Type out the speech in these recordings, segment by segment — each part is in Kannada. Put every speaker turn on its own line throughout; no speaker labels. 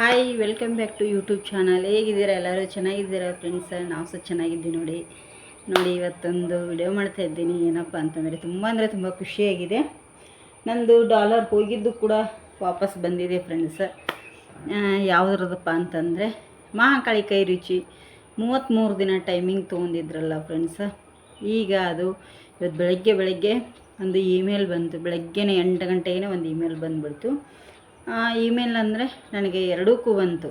Hi welcome back to YouTube channel ಹೇಗಿದ್ದೀರಾ ಎಲ್ಲರೂ? ಚೆನ್ನಾಗಿದ್ದೀರಾ ಫ್ರೆಂಡ್ಸ್ ನಾವು ಸಹ ಚೆನ್ನಾಗಿದ್ದೀವಿ ನೋಡಿ. ನೋಡಿ, ಇವತ್ತೊಂದು ವಿಡಿಯೋ ಮಾಡ್ತಾ ಇದ್ದೀನಿ. ಏನಪ್ಪ ಅಂತಂದರೆ ತುಂಬ ಅಂದರೆ ತುಂಬ ಖುಷಿಯಾಗಿದೆ. ನಂದು ಡಾಲರ್ ಹೋಗಿದ್ದು ಕೂಡ ವಾಪಸ್ ಬಂದಿದೆ ಫ್ರೆಂಡ್ಸ್ ಯಾವುದ್ರದಪ್ಪ ಅಂತಂದರೆ ಮಹಾಕಾಳಿ ಕೈ ರುಚಿ. ಮೂವತ್ತ್ಮೂರು ದಿನ ಟೈಮಿಂಗ್ ತೊಗೊಂಡಿದ್ರಲ್ಲ ಫ್ರೆಂಡ್ಸ್ ಈಗ ಅದು ಇವತ್ತು ಬೆಳಗ್ಗೆ ಬೆಳಗ್ಗೆ ಒಂದು ಇಮೇಲ್ ಬಂತು. ಬೆಳಗ್ಗೆನೇ ಎಂಟು ಗಂಟೆಗೆ ಒಂದು ಇಮೇಲ್ ಬಂದುಬಿಡ್ತು. ಇಮೇಲ್ ಅಂದರೆ ನನಗೆ ಎರಡಕ್ಕೂ ಬಂತು.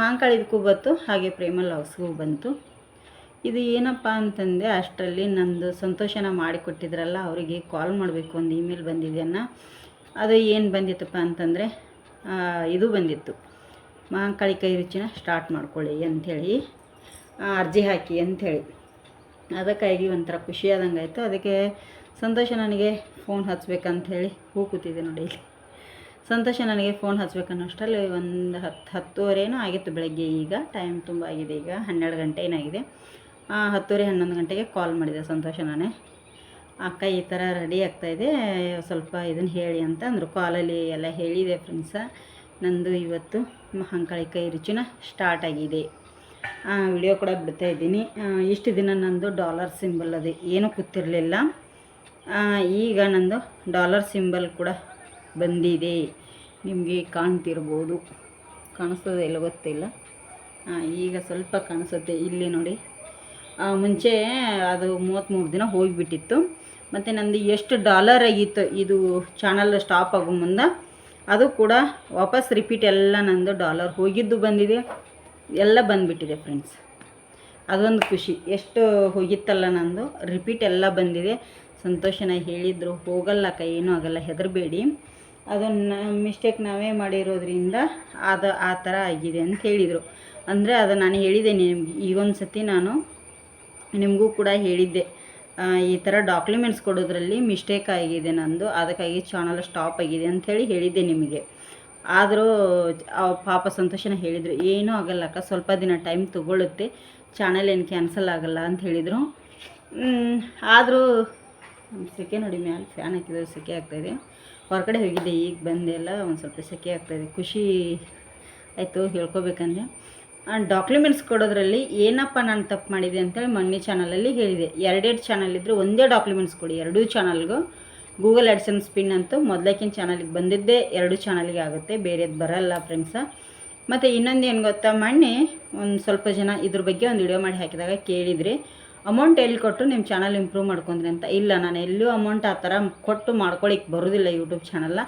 ಮಾಂಕಾಳಿದಕ್ಕೂ ಬಂತು, ಹಾಗೆ ಪ್ರೇಮ ಲವ್ಸ್ಗೂ ಬಂತು. ಇದು ಏನಪ್ಪ ಅಂತಂದೆ ಅಷ್ಟರಲ್ಲಿ ನಂದು ಸಂತೋಷನ ಮಾಡಿಕೊಟ್ಟಿದ್ರಲ್ಲ, ಅವರಿಗೆ ಕಾಲ್ ಮಾಡಬೇಕು ಒಂದು ಇಮೇಲ್ ಬಂದಿದೆಯನ್ನ. ಅದು ಏನು ಬಂದಿತ್ತಪ್ಪ ಅಂತಂದರೆ ಇದು ಬಂದಿತ್ತು. ಮಾಂಕಾಳಿ ಕೈ ರುಚಿನ ಸ್ಟಾರ್ಟ್ ಮಾಡ್ಕೊಳ್ಳಿ ಅಂಥೇಳಿ ಅರ್ಜಿ ಹಾಕಿ ಅಂಥೇಳಿ. ಅದಕ್ಕಾಗಿ ಒಂಥರ ಖುಷಿ ಆಯಿತು ಅದಕ್ಕೆ ಸಂತೋಷ ನನಗೆ ಫೋನ್ ಹಚ್ಬೇಕಂತ ಹೇಳಿ ಹೂ ಕೂತಿದೆ ನೋಡಿ ಇಲ್ಲಿ. ಸಂತೋಷ ನನಗೆ ಫೋನ್ ಹಚ್ಬೇಕನ್ನೋ ಅಷ್ಟರಲ್ಲಿ ಒಂದು ಹತ್ತು ಹತ್ತುವರೆನೂ ಆಗಿತ್ತು ಬೆಳಗ್ಗೆ ಈಗ. ಟೈಮ್ ತುಂಬ ಆಗಿದೆ ಈಗ. ಹನ್ನೆರಡು ಗಂಟೆ ಏನಾಗಿದೆ? ಹತ್ತುವರೆ ಹನ್ನೊಂದು ಗಂಟೆಗೆ ಕಾಲ್ ಮಾಡಿದೆ ಸಂತೋಷ ನಾನೇ. ಅಕ್ಕ ಈ ಥರ ರೆಡಿ ಆಗ್ತಾಯಿದೆ ಸ್ವಲ್ಪ ಇದನ್ನು ಹೇಳಿ ಅಂತ ಅಂದರು. ಕಾಲಲ್ಲಿ ಎಲ್ಲ ಹೇಳಿದೆ ಫ್ರೆಂಡ್ಸ ನಂದು ಇವತ್ತು ಹಂಕಳಿ ಕೈ ರುಚಿನ ಸ್ಟಾರ್ಟ್ ಆಗಿದೆ. ವಿಡಿಯೋ ಕೂಡ ಬಿಡ್ತಾ ಇದ್ದೀನಿ. ಇಷ್ಟು ದಿನ ನಂದು ಡಾಲರ್ ಸಿಂಬಲ್ ಅದು. ಏನೂ ಗೊತ್ತಿರಲಿಲ್ಲ. ಈಗ ನಂದು ಡಾಲರ್ ಸಿಂಬಲ್ ಕೂಡ ಬಂದಿದೆ. ನಿಮಗೆ ಕಾಣ್ತಿರ್ಬೋದು. ಕಾಣಿಸ್ತದೆ ಇಲ್ಲ ಗೊತ್ತಿಲ್ಲ. ಈಗ ಸ್ವಲ್ಪ ಕಾಣಿಸುತ್ತೆ. ಇಲ್ಲಿ ನೋಡಿ. ಮುಂಚೆ ಅದು ಮೂವತ್ತ್ಮೂರು ದಿನ ಹೋಗಿಬಿಟ್ಟಿತ್ತು. ಮತ್ತು ನಂದು ಎಷ್ಟು ಡಾಲರ್ ಆಗಿತ್ತು, ಇದು ಚಾನಲ್ ಸ್ಟಾಪ್ ಆಗೋ ಮುಂದೆ, ಅದು ಕೂಡ ವಾಪಸ್ ರಿಪೀಟ್ ಎಲ್ಲ ನಂದು ಡಾಲರ್ ಹೋಗಿದ್ದು ಬಂದಿದೆ. ಎಲ್ಲ ಬಂದುಬಿಟ್ಟಿದೆ ಫ್ರೆಂಡ್ಸ್. ಅದೊಂದು ಖುಷಿ. ಎಷ್ಟು ಹೋಗಿತ್ತಲ್ಲ ನಂದು, ರಿಪೀಟ್ ಎಲ್ಲ ಬಂದಿದೆ. ಸಂತೋಷನ ಹೇಳಿದರು. ಹೋಗಲ್ಲ ಕೈ ಏನೂ ಆಗಲ್ಲ. ಹೆದರಬೇಡಿ. ಅದನ್ನು ಮಿಸ್ಟೇಕ್ ನಾವೇ ಮಾಡಿರೋದ್ರಿಂದ ಅದು, ಆ ಥರ ಆಗಿದೆ ಅಂತ ಹೇಳಿದರು. ಅಂದರೆ ಅದು ನಾನು ಹೇಳಿದೆ ನಿಮ್ಗೆ ಈಗೊಂದು ಸತಿ ನಾನು ನಿಮಗೂ ಕೂಡ ಹೇಳಿದ್ದೆ. ಈ ಥರ ಡಾಕ್ಯುಮೆಂಟ್ಸ್ ಕೊಡೋದ್ರಲ್ಲಿ ಮಿಸ್ಟೇಕ್ ಆಗಿದೆ ನಂದು, ಅದಕ್ಕಾಗಿ ಚಾನಲ್ ಸ್ಟಾಪ್ ಆಗಿದೆ ಅಂಥೇಳಿ ಹೇಳಿದ್ದೆ ನಿಮಗೆ. ಆದರೂ ಪಾಪ ಸಂತೋಷನ ಹೇಳಿದರು. ಏನೂ ಆಗಲ್ಲಕ್ಕ ಸ್ವಲ್ಪ ದಿನ ಟೈಮ್ ತಗೊಳ್ಳುತ್ತೆ ಚಾನಲ್ ಏನು ಕ್ಯಾನ್ಸಲ್ ಆಗಲ್ಲ ಅಂತ ಹೇಳಿದರು. ಆದರೂ ಸೆಕೆ ನೋಡಿ, ಮ್ಯಾಲೆ ಫ್ಯಾನ್ ಹಾಕಿದ್ರೆ ಸೆಕೆ ಆಗ್ತಾಯಿದೆ ಹೊರಗಡೆ ಹೋಗಿದ್ದೆ, ಈಗ ಬಂದೆ ಎಲ್ಲ ಒಂದು ಸ್ವಲ್ಪ ಸೆಕೆ ಆಗ್ತಾಯಿದೆ ಖುಷಿ ಆಯಿತು ಹೇಳ್ಕೊಬೇಕಂದೆ ಡಾಕ್ಯುಮೆಂಟ್ಸ್ ಕೊಡೋದ್ರಲ್ಲಿ ಏನಪ್ಪ ನಾನು ತಪ್ಪು ಮಾಡಿದೆ ಅಂತೇಳಿ ಮೊನ್ನೆ ಚಾನಲಲ್ಲಿ ಹೇಳಿದೆ. ಎರಡೆರಡು ಚಾನಲ್ ಇದ್ದರೆ ಒಂದೇ ಡಾಕ್ಯುಮೆಂಟ್ಸ್ ಕೊಡಿ, ಎರಡೂ ಚಾನಲ್ಗೂ ಗೂಗಲ್ ಅಡ್ಸನ್ಸ್ ಸ್ಪಿನ್ ಅಂತೂ ಮೊದಲಕ್ಕಿನ ಚಾನಲಿಗೆ ಬಂದಿದ್ದೇ ಎರಡು ಚಾನಲ್ಗೆ ಆಗುತ್ತೆ, ಬೇರೆದು ಬರಲ್ಲ ಫ್ರೆಂಡ್ಸ ಮತ್ತು ಇನ್ನೊಂದು ಏನು ಗೊತ್ತಾ, ಮೊನ್ನೆ ಒಂದು ಸ್ವಲ್ಪ ಜನ ಇದ್ರ ಬಗ್ಗೆ ಒಂದು ವಿಡಿಯೋ ಮಾಡಿ ಹಾಕಿದಾಗ ಕೇಳಿದ್ರಿ ಅಮೌಂಟ್ ಎಲ್ಲಿ ಕೊಟ್ಟು ನಿಮ್ಮ ಚಾನಲ್ ಇಂಪ್ರೂವ್ ಮಾಡ್ಕೊಂಡ್ರಿ ಅಂತ. ಇಲ್ಲ, ನಾನು ಎಲ್ಲೂ ಅಮೌಂಟ್ ಆ ಥರ ಕೊಟ್ಟು ಮಾಡ್ಕೊಳಿಕ್ಕೆ ಬರೋದಿಲ್ಲ ಯೂಟ್ಯೂಬ್ ಚಾನಲ್ಲ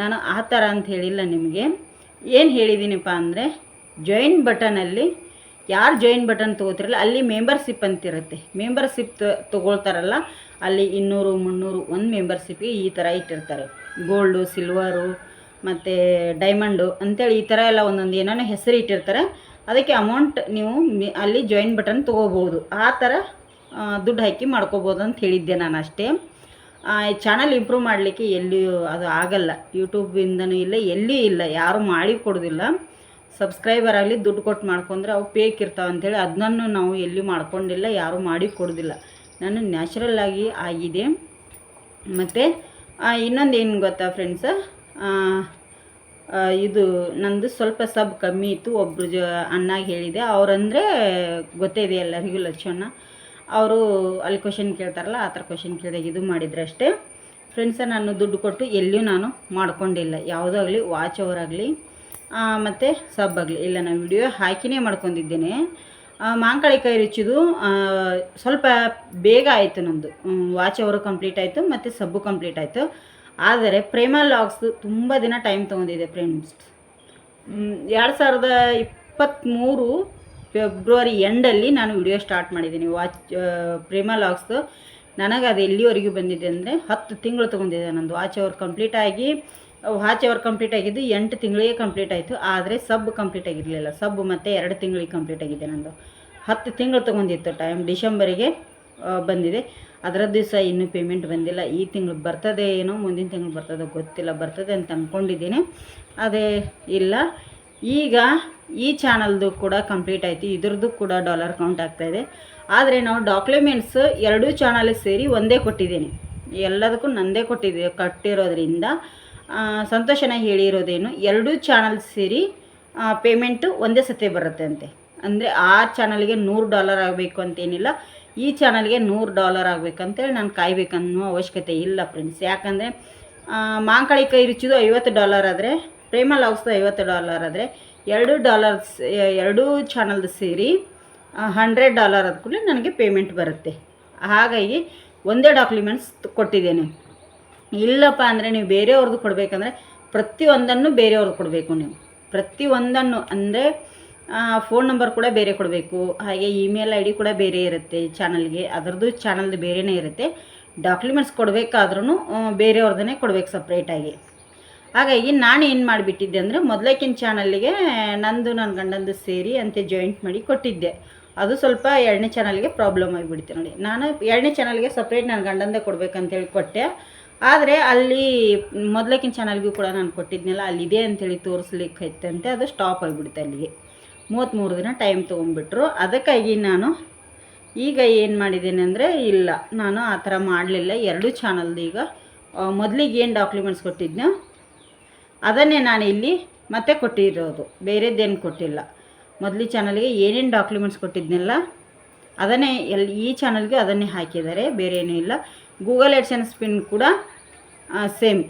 ನಾನು ಆ ಥರ ಅಂತ ಹೇಳಿಲ್ಲ ನಿಮಗೆ. ಏನು ಹೇಳಿದ್ದೀನಿಪ್ಪ ಅಂದರೆ ಜಾಯಿನ್ ಬಟನಲ್ಲಿ ಯಾರು ಜಾಯಿನ್ ಬಟನ್ ತೊಗೋತಿರಲ್ಲ, ಅಲ್ಲಿ ಮೆಂಬರ್ಶಿಪ್ ಅಂತಿರುತ್ತೆ. ಮೆಂಬರ್ಶಿಪ್ ತೊಗೊಳ್ತಾರಲ್ಲ, ಅಲ್ಲಿ ಇನ್ನೂರು, ಮುನ್ನೂರು, ಒಂದು ಮೆಂಬರ್ಶಿಪ್ಗೆ ಈ ಥರ ಇಟ್ಟಿರ್ತಾರೆ. ಗೋಲ್ಡು ಸಿಲ್ವರು ಮತ್ತು ಡೈಮಂಡು ಅಂತೇಳಿ ಈ ಥರ ಎಲ್ಲ ಒಂದೊಂದು ಏನೇನೋ ಹೆಸರು ಇಟ್ಟಿರ್ತಾರೆ. ಅದಕ್ಕೆ ಅಮೌಂಟ್ ನೀವು ಅಲ್ಲಿ ಜಾಯಿನ್ ಬಟನ್ ತೊಗೋಬೋದು. ಆ ಥರ ದುಡ್ಡು ಹಾಕಿ ಮಾಡ್ಕೋಬೋದು ಅಂತ ಹೇಳಿದ್ದೆ ನಾನು ಅಷ್ಟೇ. ಚಾನಲ್ ಇಂಪ್ರೂವ್ ಮಾಡಲಿಕ್ಕೆ ಎಲ್ಲಿಯೂ ಅದು ಆಗಲ್ಲ. ಯೂಟ್ಯೂಬಿಂದನೂ ಇಲ್ಲ ಎಲ್ಲಿ ಇಲ್ಲ. ಯಾರೂ ಮಾಡಿ ಕೊಡೋದಿಲ್ಲ. ಸಬ್ಸ್ಕ್ರೈಬರ್ ಆಗಲಿ ದುಡ್ಡು ಕೊಟ್ಟು ಮಾಡ್ಕೊಂಡ್ರೆ ಅವು ಪೇಕ್ ಇರ್ತಾವೆ ಅಂಥೇಳಿ ಅದನ್ನೂ ನಾವು ಎಲ್ಲಿ ಮಾಡ್ಕೊಂಡಿಲ್ಲ, ಯಾರೂ ಮಾಡಿ ಕೊಡೋದಿಲ್ಲ. ನಾನು ನ್ಯಾಚುರಲ್ ಆಗಿ ಆಗಿದೆ. ಮತ್ತು ಇನ್ನೊಂದು ಏನು ಗೊತ್ತಾ ಫ್ರೆಂಡ್ಸ ಇದು ನಂದು ಸ್ವಲ್ಪ ಸಬ್ ಕಮ್ಮಿ ಇತ್ತು. ಒಬ್ಬರು ಜ ಅನ್ನಾಗಿ ಹೇಳಿದೆ. ಅವರಂದರೆ ಗೊತ್ತೇ ಇದೆ ಎಲ್ಲರಿಗೂ ಲಕ್ಷಣ ಅವರು ಅಲ್ಲಿ ಕ್ವಶನ್ ಕೇಳ್ತಾರಲ್ಲ, ಆ ಥರ ಕ್ವಶನ್ ಕೇಳಿದಾಗ ಇದು ಮಾಡಿದ್ರೆ ಅಷ್ಟೇ. ಫ್ರೆಂಡ್ಸ ನಾನು ದುಡ್ಡು ಕೊಟ್ಟು ಎಲ್ಲಿಯೂ ನಾನು ಮಾಡ್ಕೊಂಡಿಲ್ಲ. ಯಾವುದೋ ಆಗಲಿ ವಾಚ್ ಅವರಾಗಲಿ ಮತ್ತು ಸಬ್ ಆಗಲಿ. ಇಲ್ಲ, ನಾನು ವಿಡಿಯೋ ಹಾಕಿನೇ ಮಾಡ್ಕೊಂಡಿದ್ದೇನೆ. ಮಾಂಕಾಳಿ ಕೈ ರುಚಿದು ಸ್ವಲ್ಪ ಬೇಗ ಆಯಿತು ನಂದು. ವಾಚ್ ಅವರು ಕಂಪ್ಲೀಟ್ ಆಯಿತು, ಮತ್ತು ಸಬ್ಬು ಕಂಪ್ಲೀಟ್ ಆಯಿತು. ಆದರೆ ಪ್ರೇಮ ಲಾಗ್ಸ್ ತುಂಬ ದಿನ ಟೈಮ್ ತೊಗೊಂಡಿದೆ ಫ್ರೆಂಡ್ಸ್ ಎರಡು ಸಾವಿರದ ಇಪ್ಪತ್ತ್ಮೂರು ಫೆಬ್ರವರಿ ಎಂಡಲ್ಲಿ ನಾನು ವಿಡಿಯೋ ಸ್ಟಾರ್ಟ್ ಮಾಡಿದ್ದೀನಿ. ವಾಚ್ ಪ್ರೇಮ ಲಾಗ್ಸ್ ನನಗೆ ಅದು ಎಲ್ಲಿವರೆಗೂ ಬಂದಿದೆ ಅಂದರೆ ಹತ್ತು ತಿಂಗಳು ತೊಗೊಂಡಿದೆ ನಂದು. ವಾಚ್ ಅವರ್ ಕಂಪ್ಲೀಟ್ ಆಗಿ ವಾಚ್ ಅವರ್ ಕಂಪ್ಲೀಟ್ ಆಗಿದ್ದು ಎಂಟು ತಿಂಗಳಿಗೆ ಕಂಪ್ಲೀಟ್ ಆಯಿತು. ಆದರೆ ಸಬ್ ಕಂಪ್ಲೀಟ್ ಆಗಿರಲಿಲ್ಲ. ಸಬ್ ಮತ್ತು ಎರಡು ತಿಂಗಳಿಗೆ ಕಂಪ್ಲೀಟ್ ಆಗಿದೆ ನಂದು. ಹತ್ತು ತಿಂಗಳು ತೊಗೊಂಡಿತ್ತು ಟೈಮ್ ಡಿಸೆಂಬರಿಗೆ ಬಂದಿದೆ. ಅದರದ್ದು ಸಹ ಇನ್ನೂ ಪೇಮೆಂಟ್ ಬಂದಿಲ್ಲ. ಈ ತಿಂಗಳು ಬರ್ತದೆ ಏನೋ, ಮುಂದಿನ ತಿಂಗಳು ಬರ್ತದೆ ಗೊತ್ತಿಲ್ಲ. ಬರ್ತದೆ ಅಂತ ಅಂದ್ಕೊಂಡಿದ್ದೀನಿ ಅದೇ ಇಲ್ಲ. ಈಗ ಈ ಚಾನಲ್ದು ಕೂಡ ಕಂಪ್ಲೀಟ್ ಆಯಿತು. ಇದ್ರದ್ದು ಕೂಡ ಡಾಲರ್ ಕೌಂಟ್ ಆಗ್ತಾಯಿದೆ ಆದರೆ ನಾವು ಡಾಕ್ಯುಮೆಂಟ್ಸ್ ಎರಡೂ ಚಾನಲ್ ಸೇರಿ ಒಂದೇ ಕೊಟ್ಟಿದ್ದೀನಿ. ಎಲ್ಲದಕ್ಕೂ ನಂದೇ ಕೊಟ್ಟಿದ್ದೆ ಕಟ್ಟಿರೋದ್ರಿಂದ ಸಂತೋಷನ ಹೇಳಿರೋದೇನು, ಎರಡೂ ಚಾನಲ್ ಸೇರಿ ಪೇಮೆಂಟು ಒಂದೇ ಸತಿ ಬರುತ್ತೆ ಅಂತೆ. ಅಂದರೆ ಆ ಚಾನಲ್ಗೆ ನೂರು ಡಾಲರ್ ಆಗಬೇಕು ಅಂತೇನಿಲ್ಲ. ಈ ಚಾನಲ್ಗೆ ನೂರು ಡಾಲರ್ ಆಗಬೇಕಂತೇಳಿ ನಾನು ಕಾಯ್ಬೇಕನ್ನೋ ಅವಶ್ಯಕತೆ ಇಲ್ಲ ಫ್ರೆಂಡ್ಸ್. ಯಾಕಂದರೆ ಮಾಂಕಳಿ ಕೈ ರುಚಿದು ಐವತ್ತು ಡಾಲರ್ ಆದರೆ, ಪ್ರೇಮ ಲವ್ಸ್ದು ಐವತ್ತು ಡಾಲರ್ ಆದರೆ, ಎರಡು ಡಾಲರ್ಸ್, ಎರಡೂ ಚಾನಲ್ದು ಸೇರಿ ಹಂಡ್ರೆಡ್ ಡಾಲರ್ ಆದ ಕೂಡಲೇ ನನಗೆ ಪೇಮೆಂಟ್ ಬರುತ್ತೆ. ಹಾಗಾಗಿ ಒಂದೇ ಡಾಕ್ಯುಮೆಂಟ್ಸ್ ಕೊಟ್ಟಿದ್ದೇನೆ. ಇಲ್ಲಪ್ಪ ಅಂದರೆ ನೀವು ಬೇರೆಯವ್ರದ್ದು ಕೊಡಬೇಕಂದ್ರೆ ಪ್ರತಿಯೊಂದನ್ನು ಬೇರೆಯವ್ರದ್ದು ಕೊಡಬೇಕು ನೀವು. ಪ್ರತಿಯೊಂದನ್ನು ಅಂದರೆ ಫೋನ್ ನಂಬರ್ ಕೂಡ ಬೇರೆ ಕೊಡಬೇಕು. ಹಾಗೆ ಇಮೇಲ್ ಐ ಡಿ ಕೂಡ ಬೇರೆ ಇರುತ್ತೆ ಚಾನಲ್ಗೆ ಅದರದ್ದು ಚಾನಲ್ದು ಬೇರೆಯೇ ಇರುತ್ತೆ. ಡಾಕ್ಯುಮೆಂಟ್ಸ್ ಕೊಡಬೇಕಾದ್ರೂ ಬೇರೆಯವ್ರದ್ದೇ ಕೊಡಬೇಕು ಸಪ್ರೇಟಾಗಿ ಹಾಗಾಗಿ ನಾನು ಏನು ಮಾಡಿಬಿಟ್ಟಿದ್ದೆ ಅಂದರೆ ಮೊದಲಕ್ಕಿನ ಚಾನಲ್ಗೆ ನಂದು ನನ್ನ ಗಂಡಂದು ಸೇರಿ ಅಂತೆ ಜಾಯಿಂಟ್ ಮಾಡಿ ಕೊಟ್ಟಿದ್ದೆ. ಅದು ಸ್ವಲ್ಪ ಎರಡನೇ ಚಾನಲ್ಗೆ ಪ್ರಾಬ್ಲಮ್ ಆಗಿಬಿಡ್ತು ನೋಡಿ. ನಾನು ಎರಡನೇ ಚಾನಲ್ಗೆ ಸಪ್ರೇಟ್ ನನ್ನ ಗಂಡಂದೇ ಕೊಡಬೇಕಂತೇಳಿ ಕೊಟ್ಟೆ. ಆದರೆ ಅಲ್ಲಿ ಮೊದಲಕ್ಕಿನ ಚಾನಲ್ಗೂ ಕೂಡ ನಾನು ಕೊಟ್ಟಿದ್ನಲ್ಲ, ಅಲ್ಲಿದೆ ಅಂತೇಳಿ ತೋರಿಸ್ಲಿಕ್ಕೆ ಇತ್ತಂತೆ, ಅದು ಸ್ಟಾಪ್ ಆಗಿಬಿಡುತ್ತೆ ಅಲ್ಲಿಗೆ. ಮೂವತ್ತ್ಮೂರು ದಿನ ಟೈಮ್ ತೊಗೊಂಡ್ಬಿಟ್ರು. ಅದಕ್ಕಾಗಿ ನಾನು ಈಗ ಏನು ಮಾಡಿದ್ದೀನಿ ಅಂದರೆ, ಇಲ್ಲ, ನಾನು ಆ ಥರ ಮಾಡಲಿಲ್ಲ. ಎರಡೂ ಚಾನಲ್ದು ಈಗ ಮೊದಲಿಗೆ ಏನು ಡಾಕ್ಯುಮೆಂಟ್ಸ್ ಕೊಟ್ಟಿದ್ನೋ, ಅದನ್ನೇ ನಾನು ಇಲ್ಲಿ ಮತ್ತೆ ಕೊಟ್ಟಿರೋದು. ಬೇರೆದ್ದೇನು ಕೊಟ್ಟಿಲ್ಲ. ಮೊದಲಿ ಚಾನಲ್ಗೆ ಏನೇನು ಡಾಕ್ಯುಮೆಂಟ್ಸ್ ಕೊಟ್ಟಿದ್ನೆಲ್ಲ, ಅದನ್ನೇ ಎಲ್ಲಿ ಈ ಚಾನಲ್ಗೆ ಅದನ್ನೇ ಹಾಕಿದ್ದಾರೆ. ಬೇರೆ ಏನೂ ಇಲ್ಲ. ಗೂಗಲ್ ಎಡ್ಸೆನ್ಸ್ ಪಿನ್ ಕೂಡ ಸೇಮ್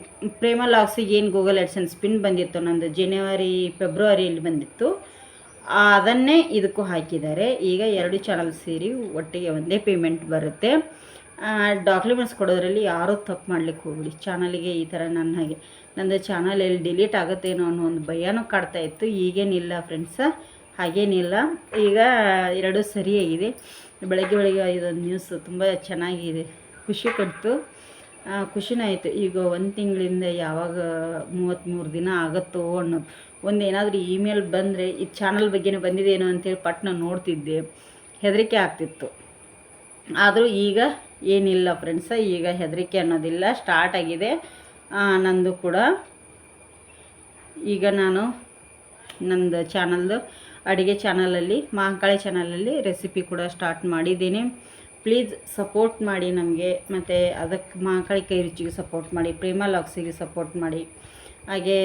ಪ್ರೇಮ ಲಾಗ್ಸಿಗೆ ಏನು ಗೂಗಲ್ ಎಡ್ಸೆನ್ಸ್ ಪಿನ್ ಬಂದಿತ್ತು ನಂದು ಜನವರಿ ಫೆಬ್ರವರಿಯಲ್ಲಿ ಬಂದಿತ್ತು. ಅದನ್ನೇ ಇದಕ್ಕೂ ಹಾಕಿದ್ದಾರೆ. ಈಗ ಎರಡು ಚಾನಲ್ ಸೇರಿ ಒಟ್ಟಿಗೆ ಒಂದೇ ಪೇಮೆಂಟ್ ಬರುತ್ತೆ. ಡಾಕ್ಯುಮೆಂಟ್ಸ್ ಕೊಡೋದ್ರಲ್ಲಿ ಯಾರೂ ತಪ್ಪು ಮಾಡ್ಲಿಕ್ಕೆ ಹೋಗ್ಬಿಡಿ. ಚಾನಲಿಗೆ ಈ ಥರ ನನ್ನ ಹಾಗೆ. ನಂದು ಚಾನಲ್ ಎಲ್ಲಿ ಡಿಲೀಟ್ ಆಗುತ್ತೇನೋ ಅನ್ನೋ ಒಂದು ಭಯನೂ ಕಾಡ್ತಾ ಇತ್ತು. ಈಗೇನಿಲ್ಲ ಫ್ರೆಂಡ್ಸ ಹಾಗೇನಿಲ್ಲ ಈಗ ಎರಡೂ ಸರಿಯಾಗಿದೆ. ಬೆಳಗ್ಗೆ ಬೆಳಗ್ಗೆ ಇದೊಂದು ನ್ಯೂಸ್ ತುಂಬ ಚೆನ್ನಾಗಿದೆ. ಖುಷಿ ಕೊಡ್ತು ಖುಷಿನೂ ಆಯಿತು. ಈಗ ಒಂದು ತಿಂಗಳಿಂದ ಯಾವಾಗ ಮೂವತ್ತ್ಮೂರು ದಿನ ಆಗುತ್ತೋ ಅನ್ನೋದು. ಒಂದು ಏನಾದರೂ ಇಮೇಲ್ ಬಂದರೆ ಈ ಚಾನಲ್ ಬಗ್ಗೆನೇ ಬಂದಿದೇನೋ ಅಂತೇಳಿ ಪಟ್ನ ನೋಡ್ತಿದ್ದೆ. ಹೆದರಿಕೆ ಆಗ್ತಿತ್ತು. ಆದರೂ ಈಗ ಏನಿಲ್ಲ ಫ್ರೆಂಡ್ಸ ಈಗ ಹೆದರಿಕೆ ಅನ್ನೋದಿಲ್ಲ. ಸ್ಟಾರ್ಟ್ ಆಗಿದೆ. ನಂದು ಕೂಡ. ಈಗ ನಾನು ನಂದು ಚಾನಲ್ದು ಅಡುಗೆ ಚಾನಲಲ್ಲಿ ಮಹಾಕಾಳಿ ಚಾನಲಲ್ಲಿ ರೆಸಿಪಿ ಕೂಡ ಸ್ಟಾರ್ಟ್ ಮಾಡಿದ್ದೀನಿ. ಪ್ಲೀಸ್ ಸಪೋರ್ಟ್ ಮಾಡಿ ನಮಗೆ. ಮತ್ತು ಅದಕ್ಕೆ ಮಹಾಕಾಳಿ ಕೈ ರುಚಿಗೆ ಸಪೋರ್ಟ್ ಮಾಡಿ, ಪ್ರೇಮ ಲಾಕ್ಸಿಗೆ ಸಪೋರ್ಟ್ ಮಾಡಿ. ಹಾಗೆ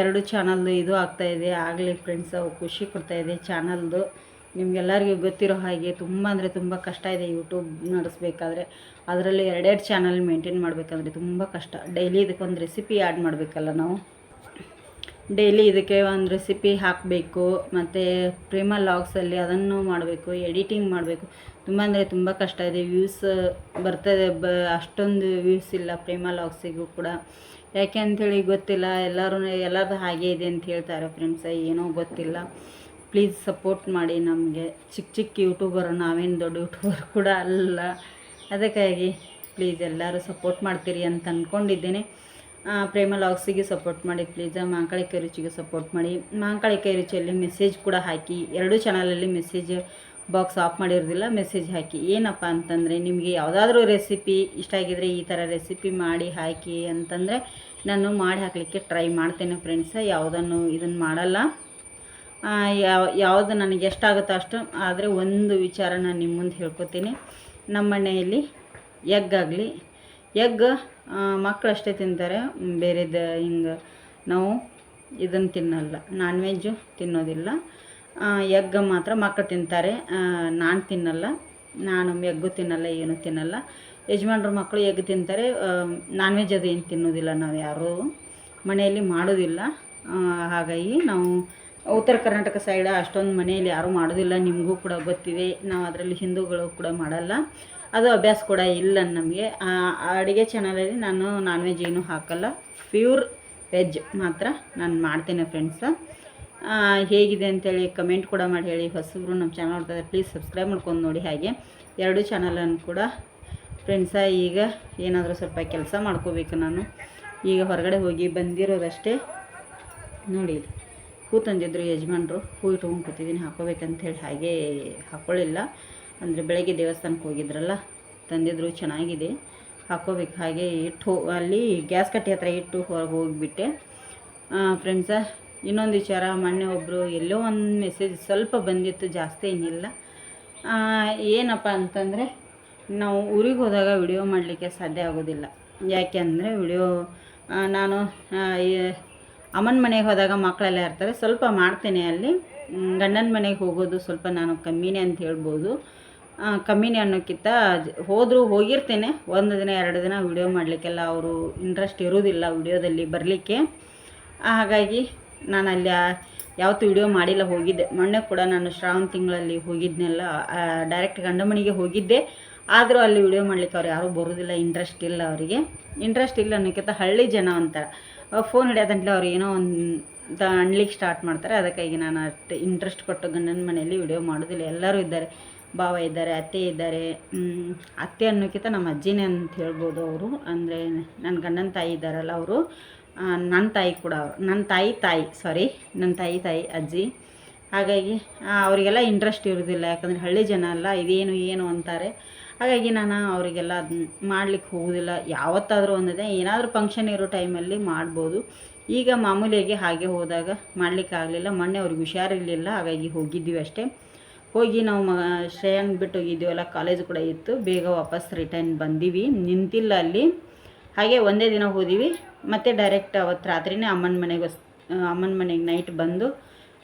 ಎರಡು ಚಾನಲ್ದು ಇದು ಆಗ್ತಾಯಿದೆ ಆಗಲಿ ಫ್ರೆಂಡ್ಸ್ ಅವು ಖುಷಿ ಕೊಡ್ತಾಯಿದೆ ಚಾನಲ್ದು. ನಿಮಗೆಲ್ಲರಿಗೂ ಗೊತ್ತಿರೋ ಹಾಗೆ ತುಂಬ ಅಂದರೆ ತುಂಬ ಕಷ್ಟ ಇದೆ ಯೂಟ್ಯೂಬ್ ನಡೆಸ್ಬೇಕಾದ್ರೆ. ಅದರಲ್ಲಿ ಎರಡೆರಡು ಚಾನಲ್ ಮೇಂಟೈನ್ ಮಾಡಬೇಕಂದ್ರೆ ತುಂಬ ಕಷ್ಟ. ಡೈಲಿ ಇದಕ್ಕೊಂದು ರೆಸಿಪಿ ಆ್ಯಡ್ ಮಾಡಬೇಕಲ್ಲ ನಾವು. ಡೈಲಿ ಇದಕ್ಕೆ ಒಂದು ರೆಸಿಪಿ ಹಾಕಬೇಕು, ಮತ್ತು ಪ್ರೇಮ ಲಾಗ್ಸಲ್ಲಿ ಅದನ್ನು ಮಾಡಬೇಕು ಎಡಿಟಿಂಗ್ ಮಾಡಬೇಕು. ತುಂಬ ಅಂದರೆ ತುಂಬ ಕಷ್ಟ ಇದೆ. ವ್ಯೂಸ್ ಬರ್ತದೆ. ಬ, ಅಷ್ಟೊಂದು ವ್ಯೂಸ್ ಇಲ್ಲ ಪ್ರೇಮ ಲಾಗ್ಸಿಗೂ ಕೂಡ. ಯಾಕೆ ಅಂಥೇಳಿ ಗೊತ್ತಿಲ್ಲ. ಎಲ್ಲರೂ, ಎಲ್ಲರದು ಹಾಗೆ ಇದೆ ಅಂತ ಹೇಳ್ತಾರೆ ಫ್ರೆಂಡ್ಸ ಏನೋ ಗೊತ್ತಿಲ್ಲ. ಪ್ಲೀಸ್ ಸಪೋರ್ಟ್ ಮಾಡಿ ನಮಗೆ. ಚಿಕ್ಕ ಚಿಕ್ಕ ಯೂಟ್ಯೂಬರು ನಾವೇನು ದೊಡ್ಡ ಯೂಟ್ಯೂಬರ್ ಕೂಡ ಅಲ್ಲ. ಅದಕ್ಕಾಗಿ ಪ್ಲೀಸ್ ಎಲ್ಲರೂ ಸಪೋರ್ಟ್ ಮಾಡ್ತೀರಿ ಅಂತ ಅಂದ್ಕೊಂಡಿದ್ದೇನೆ ಪ್ರೇಮ ಲಾಗ್ಸಿಗೆ ಸಪೋರ್ಟ್ ಮಾಡಿ ಪ್ಲೀಸ್ ಮಾಂಕಳಿ ಕೈ ರುಚಿಗೆ ಸಪೋರ್ಟ್ ಮಾಡಿ. ಮಾಂಕಳಿ ಕೈ ರುಚಿಯಲ್ಲಿ ಮೆಸೇಜ್ ಕೂಡ ಹಾಕಿ. ಎರಡೂ ಚಾನಲಲ್ಲಿ ಮೆಸೇಜ್ ಬಾಕ್ಸ್ ಆಫ್ ಮಾಡಿರೋದಿಲ್ಲ, ಮೆಸೇಜ್ ಹಾಕಿ. ಏನಪ್ಪ ಅಂತಂದರೆ, ನಿಮಗೆ ಯಾವುದಾದ್ರೂ ರೆಸಿಪಿ ಇಷ್ಟ ಆಗಿದ್ರೆ ಈ ಥರ ರೆಸಿಪಿ ಮಾಡಿ ಹಾಕಿ ಅಂತಂದರೆ ನಾನು ಮಾಡಿ ಹಾಕಲಿಕ್ಕೆ ಟ್ರೈ ಮಾಡ್ತೇನೆ ಫ್ರೆಂಡ್ಸ ಯಾವುದನ್ನು ಇದನ್ನು ಮಾಡಲ್ಲ. ಯಾವ, ಯಾವುದು ನನಗೆ ಎಷ್ಟಾಗುತ್ತೋ ಅಷ್ಟು, ಆದರೆ ಒಂದು ವಿಚಾರ ನಾನು ನಿಮ್ಮ ಮುಂದೆ ಹೇಳ್ಕೊತೀನಿ. ನಮ್ಮ ಮನೆಯಲ್ಲಿ ಎಗ್ ಆಗಲಿ ಎಗ್ ಮಕ್ಕಳು ಅಷ್ಟೇ ತಿಂತಾರೆ. ಬೇರೆದು ಹಿಂಗೆ ನಾವು ಇದನ್ನು ತಿನ್ನಲ್ಲ. ನಾನ್ ವೆಜ್ಜು ತಿನ್ನೋದಿಲ್ಲ. ಎಗ್ ಮಾತ್ರ ಮಕ್ಕಳು ತಿಂತಾರೆ. ನಾನು ತಿನ್ನಲ್ಲ. ನಾನು ಎಗ್ಗು ತಿನ್ನಲ್ಲ, ಏನು ತಿನ್ನಲ್ಲ. ಯಜಮಾನ್ರ ಮಕ್ಕಳು ಎಗ್ ತಿಂತಾರೆ. ನಾನ್ ವೆಜ್ ಅದು ಏನು ತಿನ್ನೋದಿಲ್ಲ ನಾವು ಯಾರೂ. ಮನೆಯಲ್ಲಿ ಮಾಡೋದಿಲ್ಲ. ಹಾಗಾಗಿ ನಾವು ಉತ್ತರ ಕರ್ನಾಟಕ ಸೈಡ್ ಅಷ್ಟೊಂದು ಮನೆಯಲ್ಲಿ ಯಾರೂ ಮಾಡೋದಿಲ್ಲ. ನಿಮಗೂ ಕೂಡ ಗೊತ್ತಿದೆ. ನಾವು ಅದರಲ್ಲಿ ಹಿಂದೂಗಳು ಕೂಡ ಮಾಡಲ್ಲ. ಅದು ಅಭ್ಯಾಸ ಕೂಡ ಇಲ್ಲ ನಮಗೆ. ಅಡುಗೆ ಚಾನಲಲ್ಲಿ ನಾನು ನಾನ್ ವೆಜ್ ಏನು ಹಾಕಲ್ಲ. ಪ್ಯೂರ್ ವೆಜ್ ಮಾತ್ರ ನಾನು ಮಾಡ್ತೇನೆ ಫ್ರೆಂಡ್ಸ ಹೇಗಿದೆ ಅಂತೇಳಿ ಕಮೆಂಟ್ ಕೂಡ ಮಾಡಿ ಹೇಳಿ. ಹೊಸಬ್ರು ನಮ್ಮ ಚಾನಲ್ ನೋಡ್ತಾರೆ ಪ್ಲೀಸ್ ಸಬ್ಸ್ಕ್ರೈಬ್ ಮಾಡ್ಕೊಂಡು ನೋಡಿ ಹಾಗೆ. ಎರಡು ಚಾನಲನ್ನು ಕೂಡ ಫ್ರೆಂಡ್ಸ ಈಗ ಏನಾದರೂ ಸ್ವಲ್ಪ ಕೆಲಸ ಮಾಡ್ಕೋಬೇಕು ನಾನು. ಈಗ ಹೊರಗಡೆ ಹೋಗಿ ಬಂದಿರೋದಷ್ಟೇ ನೋಡಿ ಹೂ ತಂದಿದ್ರು ಯಜಮಾನರು. ಹೂ ಇಟ್ಕೊಂಡು ಕೂತಿದ್ದೀನಿ ಹಾಕೋಬೇಕಂತ ಹೇಳಿ ಹಾಗೆ ಹಾಕ್ಕೊಳ್ಳಿಲ್ಲ ಅಂದರೆ ಬೆಳಗ್ಗೆ ದೇವಸ್ಥಾನಕ್ಕೆ ಹೋಗಿದ್ರಲ್ಲ, ತಂದಿದ್ರು ಚೆನ್ನಾಗಿದೆ. ಹಾಕೋಬೇಕು ಹಾಗೆ ಇಟ್ಟು, ಅಲ್ಲಿ ಗ್ಯಾಸ್ ಕಟ್ಟಿ ಹತ್ರ ಇಟ್ಟು ಹೊರಗೆ ಹೋಗಿಬಿಟ್ಟೆ. ಫ್ರೆಂಡ್ಸ ಇನ್ನೊಂದು ವಿಚಾರ, ಮೊನ್ನೆ ಒಬ್ಬರು ಎಲ್ಲೋ ಒಂದು ಮೆಸೇಜ್ ಸ್ವಲ್ಪ ಬಂದಿತ್ತು, ಜಾಸ್ತಿ ಏನಿಲ್ಲ. ಏನಪ್ಪ ಅಂತಂದರೆ, ನಾವು ಊರಿಗೆ ಹೋದಾಗ ವಿಡಿಯೋ ಮಾಡಲಿಕ್ಕೆ ಸಾಧ್ಯ ಆಗೋದಿಲ್ಲ. ಯಾಕೆ ಅಂದರೆ ವಿಡಿಯೋ ನಾನು ಅಮ್ಮನ ಮನೆಗೆ ಹೋದಾಗ ಮಕ್ಕಳೆಲ್ಲ ಇರ್ತಾರೆ, ಸ್ವಲ್ಪ ಮಾಡ್ತೇನೆ ಅಲ್ಲಿ. ಗಂಡನ ಮನೆಗೆ ಹೋಗೋದು ಸ್ವಲ್ಪ ನಾನು ಕಮ್ಮಿನೇ ಅಂತ ಹೇಳ್ಬೋದು. ಕಮ್ಮಿನೇ ಅನ್ನೋಕ್ಕಿಂತ ಹೋದರೂ ಹೋಗಿರ್ತೇನೆ. ಒಂದು ದಿನ, ಎರಡು ದಿನ ವಿಡಿಯೋ ಮಾಡಲಿಕ್ಕೆಲ್ಲ ಅವರು ಇಂಟ್ರೆಸ್ಟ್ ಇರೋದಿಲ್ಲ ವಿಡಿಯೋದಲ್ಲಿ ಬರಲಿಕ್ಕೆ. ಹಾಗಾಗಿ ನಾನು ಅಲ್ಲಿ ಯಾವತ್ತೂ ವಿಡಿಯೋ ಮಾಡಿಲ್ಲ, ಹೋಗಿದ್ದೆ. ಮೊನ್ನೆ ಕೂಡ ನಾನು ಶ್ರಾವಣ ತಿಂಗಳಲ್ಲಿ ಹೋಗಿದ್ನೆಲ್ಲ ಡೈರೆಕ್ಟ್ ಗಂಡ ಮನೆಗೆ ಹೋಗಿದ್ದೆ. ಆದರೂ ಅಲ್ಲಿ ವಿಡಿಯೋ ಮಾಡ್ಲಿಕ್ಕೆ ಅವ್ರು ಯಾರೂ ಬರೋದಿಲ್ಲ ಇಂಟ್ರೆಸ್ಟ್ ಇಲ್ಲ ಅವರಿಗೆ. ಇಂಟ್ರೆಸ್ಟ್ ಇಲ್ಲ ಅನ್ನೋಕ್ಕಿಂತ ಹಳ್ಳಿ ಜನ ಅಂತಾರೆ ಫೋನ್ ಹಿಡಿಯೋದಂತಲೇ ಅವ್ರು ಏನೋ ಒಂದು ಅಣ್ಲಿಕ್ಕೆ ಸ್ಟಾರ್ಟ್ ಮಾಡ್ತಾರೆ. ಅದಕ್ಕಾಗಿ ನಾನು ಅಷ್ಟು ಇಂಟ್ರೆಸ್ಟ್ ಕೊಟ್ಟು ಗಂಡನ ಮನೆಯಲ್ಲಿ ವಿಡಿಯೋ ಮಾಡೋದಿಲ್ಲ. ಎಲ್ಲರೂ ಇದ್ದಾರೆ. ಭಾವ ಇದ್ದಾರೆ, ಅತ್ತೆ ಇದ್ದಾರೆ. ಅತ್ತೆ ಅನ್ನೋಕ್ಕಿಂತ ನಮ್ಮ ಅಜ್ಜಿನೇ ಅಂತ ಹೇಳ್ಬೋದು ಅವರು. ಅಂದರೆ ನನ್ನ ಗಂಡನ ತಾಯಿ ಇದ್ದಾರಲ್ಲ ಅವರು. ನನ್ನ ತಾಯಿ ಕೂಡ ನನ್ನ ತಾಯಿ ತಾಯಿ ಸಾರಿ ನನ್ನ ತಾಯಿ ತಾಯಿ ಅಜ್ಜಿ. ಹಾಗಾಗಿ ಅವರಿಗೆಲ್ಲ ಇಂಟ್ರೆಸ್ಟ್ ಇರೋದಿಲ್ಲ, ಯಾಕಂದರೆ ಹಳ್ಳಿ ಜನ ಅಲ್ಲ, ಇದೇನು, ಏನು ಅಂತಾರೆ. ಹಾಗಾಗಿ ನಾನು ಅವರಿಗೆಲ್ಲ ಅದನ್ನ ಮಾಡ್ಲಿಕ್ಕೆ ಹೋಗೋದಿಲ್ಲ. ಯಾವತ್ತಾದರೂ ಒಂದಿದೆ ಏನಾದರೂ ಫಂಕ್ಷನ್ ಇರೋ ಟೈಮಲ್ಲಿ ಮಾಡ್ಬೋದು. ಈಗ ಮಾಮೂಲಿಯಾಗಿ ಹಾಗೆ ಹೋದಾಗ ಮಾಡ್ಲಿಕ್ಕೆ ಆಗಲಿಲ್ಲ. ಮೊನ್ನೆ ಅವ್ರಿಗೆ ಹುಷಾರಿರಲಿಲ್ಲ, ಹಾಗಾಗಿ ಹೋಗಿದ್ದೀವಿ ಅಷ್ಟೇ. ಹೋಗಿ ನಾವು ಮ ಶ್ರೇಯನ್ ಬಿಟ್ಟು ಹೋಗಿದ್ದೀವಲ್ಲ ಕಾಲೇಜ್ ಕೂಡ ಇತ್ತು. ಬೇಗ ವಾಪಸ್ ರಿಟರ್ನ್ ಬಂದೀವಿ. ನಿಂತಿಲ್ಲ ಅಲ್ಲಿ. ಹಾಗೆ ಒಂದೇ ದಿನ ಹೋದೀವಿ. ಮತ್ತು ಡೈರೆಕ್ಟ್ ಅವತ್ತು ರಾತ್ರಿನೇ ಅಮ್ಮನ ಮನೆಗೆ ಅಮ್ಮನ ಮನೆಗೆ ನೈಟ್ ಬಂದು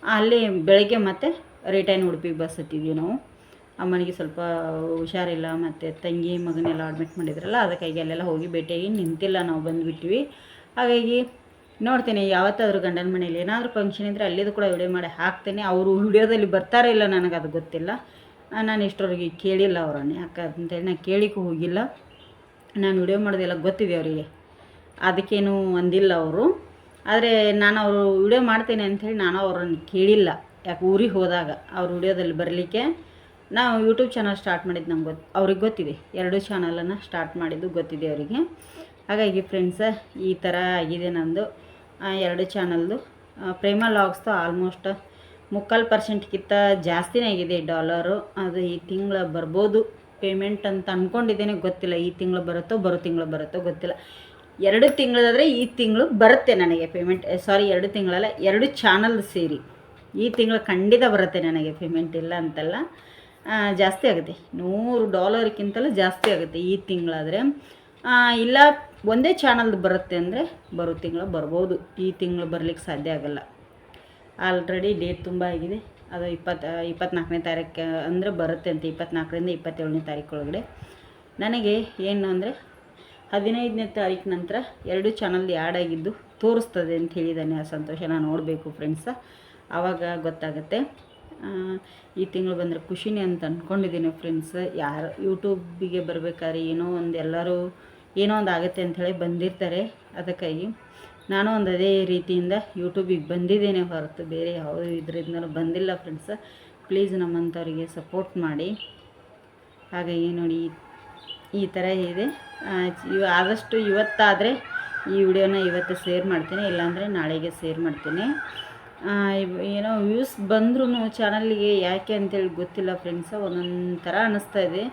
ಅಲ್ಲಿ ಬೆಳಗ್ಗೆ ಮತ್ತೆ ರಿಟರ್ನ್ ಉಡುಪಿಗೆ ಬಸ್ ಹತ್ತಿದ್ವಿ ನಾವು. ಅಮ್ಮನಿಗೆ ಸ್ವಲ್ಪ ಹುಷಾರಿಲ್ಲ ಮತ್ತು ತಂಗಿ ಮಗನೆಲ್ಲ ಅಡ್ಮಿಟ್ ಮಾಡಿದ್ರಲ್ಲ, ಅದಕ್ಕಾಗಿ ಅಲ್ಲೆಲ್ಲ ಹೋಗಿ ಭೇಟಿಯಾಗಿ ನಿಂತಿಲ್ಲ ನಾವು ಬಂದುಬಿಟ್ವಿ. ಹಾಗಾಗಿ ನೋಡ್ತೀನಿ ಯಾವತ್ತಾದರೂ ಗಂಡನ ಮನೇಲಿ ಏನಾದರೂ ಫಂಕ್ಷನ್ ಇದ್ದರೆ ಅಲ್ಲಿದು ಕೂಡ ವಿಡಿಯೋ ಮಾಡಿ ಹಾಕ್ತೇನೆ. ಅವರು ವಿಡಿಯೋದಲ್ಲಿ ಬರ್ತಾರೋ ಇಲ್ಲ ನನಗೆ ಅದು ಗೊತ್ತಿಲ್ಲ. ನಾನು ಇಷ್ಟರವರೆಗೆ ಕೇಳಿಲ್ಲ ಅವರನ್ನೇ, ಯಾಕಂತೇಳಿ ನಾನು ಕೇಳಿಕ್ಕೂ ಹೋಗಿಲ್ಲ. ನಾನು ವಿಡಿಯೋ ಮಾಡೋದೆಲ್ಲ ಗೊತ್ತಿದೆ ಅವರಿಗೆ. ಅದಕ್ಕೇನು ಅಂದಿಲ್ಲ ಅವರು. ಆದರೆ ನಾನು ಅವರು ವಿಡಿಯೋ ಮಾಡ್ತೇನೆ ಅಂಥೇಳಿ ನಾನು ಅವರನ್ನು ಕೇಳಿಲ್ಲ. ಯಾಕೆ ಊರಿಗೆ ಹೋದಾಗ ಅವ್ರ ವಿಡಿಯೋದಲ್ಲಿ ಬರಲಿಕ್ಕೆ ನಾವು ಯೂಟ್ಯೂಬ್ ಚಾನಲ್ ಸ್ಟಾರ್ಟ್ ಮಾಡಿದ್ದು ನಮ್ಗೆ ಗೊತ್ತು ಅವ್ರಿಗೆ ಗೊತ್ತಿದೆ. ಎರಡು ಚಾನಲನ್ನು ಸ್ಟಾರ್ಟ್ ಮಾಡಿದ್ದು ಗೊತ್ತಿದೆ ಅವರಿಗೆ. ಹಾಗಾಗಿ ಫ್ರೆಂಡ್ಸ ಈ ಥರ ಆಗಿದೆ ನಂದು. ಎರಡು ಚಾನಲ್ದು ಪ್ರೇಮ ಲಾಗ್ಸ್ದು ಆಲ್ಮೋಸ್ಟ್ ಮುಕ್ಕಾಲು ಪರ್ಸೆಂಟ್ಗಿಂತ ಜಾಸ್ತಿನೇ ಆಗಿದೆ ಡಾಲರು ಅದು ಈ ತಿಂಗಳ ಬರ್ಬೋದು. ಪೇಮೆಂಟ್ ಅಂತ ಅಂದ್ಕೊಂಡಿದ್ದೇನೆ ಗೊತ್ತಿಲ್ಲ. ಈ ತಿಂಗಳು ಬರುತ್ತೋ, ಬರೋ ತಿಂಗಳು ಬರುತ್ತೋ ಗೊತ್ತಿಲ್ಲ. ಎರಡು ತಿಂಗಳಾದರೆ ಈ ತಿಂಗಳು ಬರುತ್ತೆ ನನಗೆ ಪೇಮೆಂಟ್ ಸಾರಿ ಎರಡು ತಿಂಗಳಲ್ಲ, ಎರಡು ಚಾನಲ್ ಸೇರಿ. ಈ ತಿಂಗಳು ಖಂಡಿತ ಬರುತ್ತೆ ನನಗೆ ಪೇಮೆಂಟ್ ಇಲ್ಲ ಅಂತಲ್ಲ. ಜಾಸ್ತಿ ಆಗುತ್ತೆ. ನೂರು ಡಾಲರ್ಗಿಂತಲೂ ಜಾಸ್ತಿ ಆಗುತ್ತೆ ಈ ತಿಂಗಳಾದರೆ. ಇಲ್ಲ, ಒಂದೇ ಚಾನಲ್ದು ಬರುತ್ತೆ ಅಂದರೆ ಬರೋ ತಿಂಗಳು ಬರ್ಬೋದು. ಈ ತಿಂಗಳು ಬರಲಿಕ್ಕೆ ಸಾಧ್ಯ ಆಗಲ್ಲ. ಆಲ್ರೆಡಿ ಡೇಟ್ ತುಂಬ ಆಗಿದೆ. ಅದು ಇಪ್ಪತ್ತು ಇಪ್ಪತ್ತ್ನಾಲ್ಕನೇ ತಾರೀಕು ಅಂದರೆ ಬರುತ್ತೆ ಅಂತ ಇಪ್ಪತ್ತ್ನಾಲ್ಕರಿಂದ ಇಪ್ಪತ್ತೇಳನೇ ತಾರೀಕು ಒಳಗಡೆ. ನನಗೆ ಏನು ಅಂದರೆ ಹದಿನೈದನೇ ತಾರೀಕು ನಂತರ ಎರಡು ಚಾನಲ್ ಆ್ಯಡ್ ಆಗಿದ್ದು ತೋರಿಸ್ತದೆ ಅಂತ ಹೇಳಿದ್ದಾನೆ ಆ ಸಂತೋಷನ ನೋಡಬೇಕು ಫ್ರೆಂಡ್ಸ ಆವಾಗ ಗೊತ್ತಾಗುತ್ತೆ. ಈ ತಿಂಗಳು ಬಂದರೆ ಖುಷಿನೇ ಅಂತ ಅಂದ್ಕೊಂಡಿದ್ದೀನಿ ಫ್ರೆಂಡ್ಸ್ ಯಾರು ಯೂಟ್ಯೂಬಿಗೆ ಬರಬೇಕಾದ್ರೆ ಏನೋ ಒಂದು ಎಲ್ಲರೂ ಏನೋ ಒಂದು ಆಗುತ್ತೆ ಅಂಥೇಳಿ ಬಂದಿರ್ತಾರೆ. ಅದಕ್ಕಾಗಿ ನಾನು ಒಂದು ಅದೇ ರೀತಿಯಿಂದ ಯೂಟ್ಯೂಬಿಗೆ ಬಂದಿದ್ದೇನೆ ಹೊರತು ಬೇರೆ ಯಾವುದೂ ಇದರಿಂದಲೂ ಬಂದಿಲ್ಲ ಫ್ರೆಂಡ್ಸ ಪ್ಲೀಸ್ ನಮ್ಮಂಥವ್ರಿಗೆ ಸಪೋರ್ಟ್ ಮಾಡಿ. ಹಾಗಾಗಿ ನೋಡಿ ಈ- ಥರ ಇದೆ. ಇವ ಆದಷ್ಟು ಇವತ್ತಾದರೆ ಈ ವಿಡಿಯೋನ ಇವತ್ತು ಶೇರ್ ಮಾಡ್ತೀನಿ, ಇಲ್ಲಾಂದರೆ ನಾಳೆಗೆ ಶೇರ್ ಮಾಡ್ತೀನಿ. ಏನೋ ವ್ಯೂಸ್ ಬಂದ್ರೂ ಚಾನಲ್ಗೆ ಯಾಕೆ ಅಂತೇಳಿ ಗೊತ್ತಿಲ್ಲ ಫ್ರೆಂಡ್ಸ ಒಂದೊಂದು ಥರ ಅನ್ನಿಸ್ತಾ ಇದೆ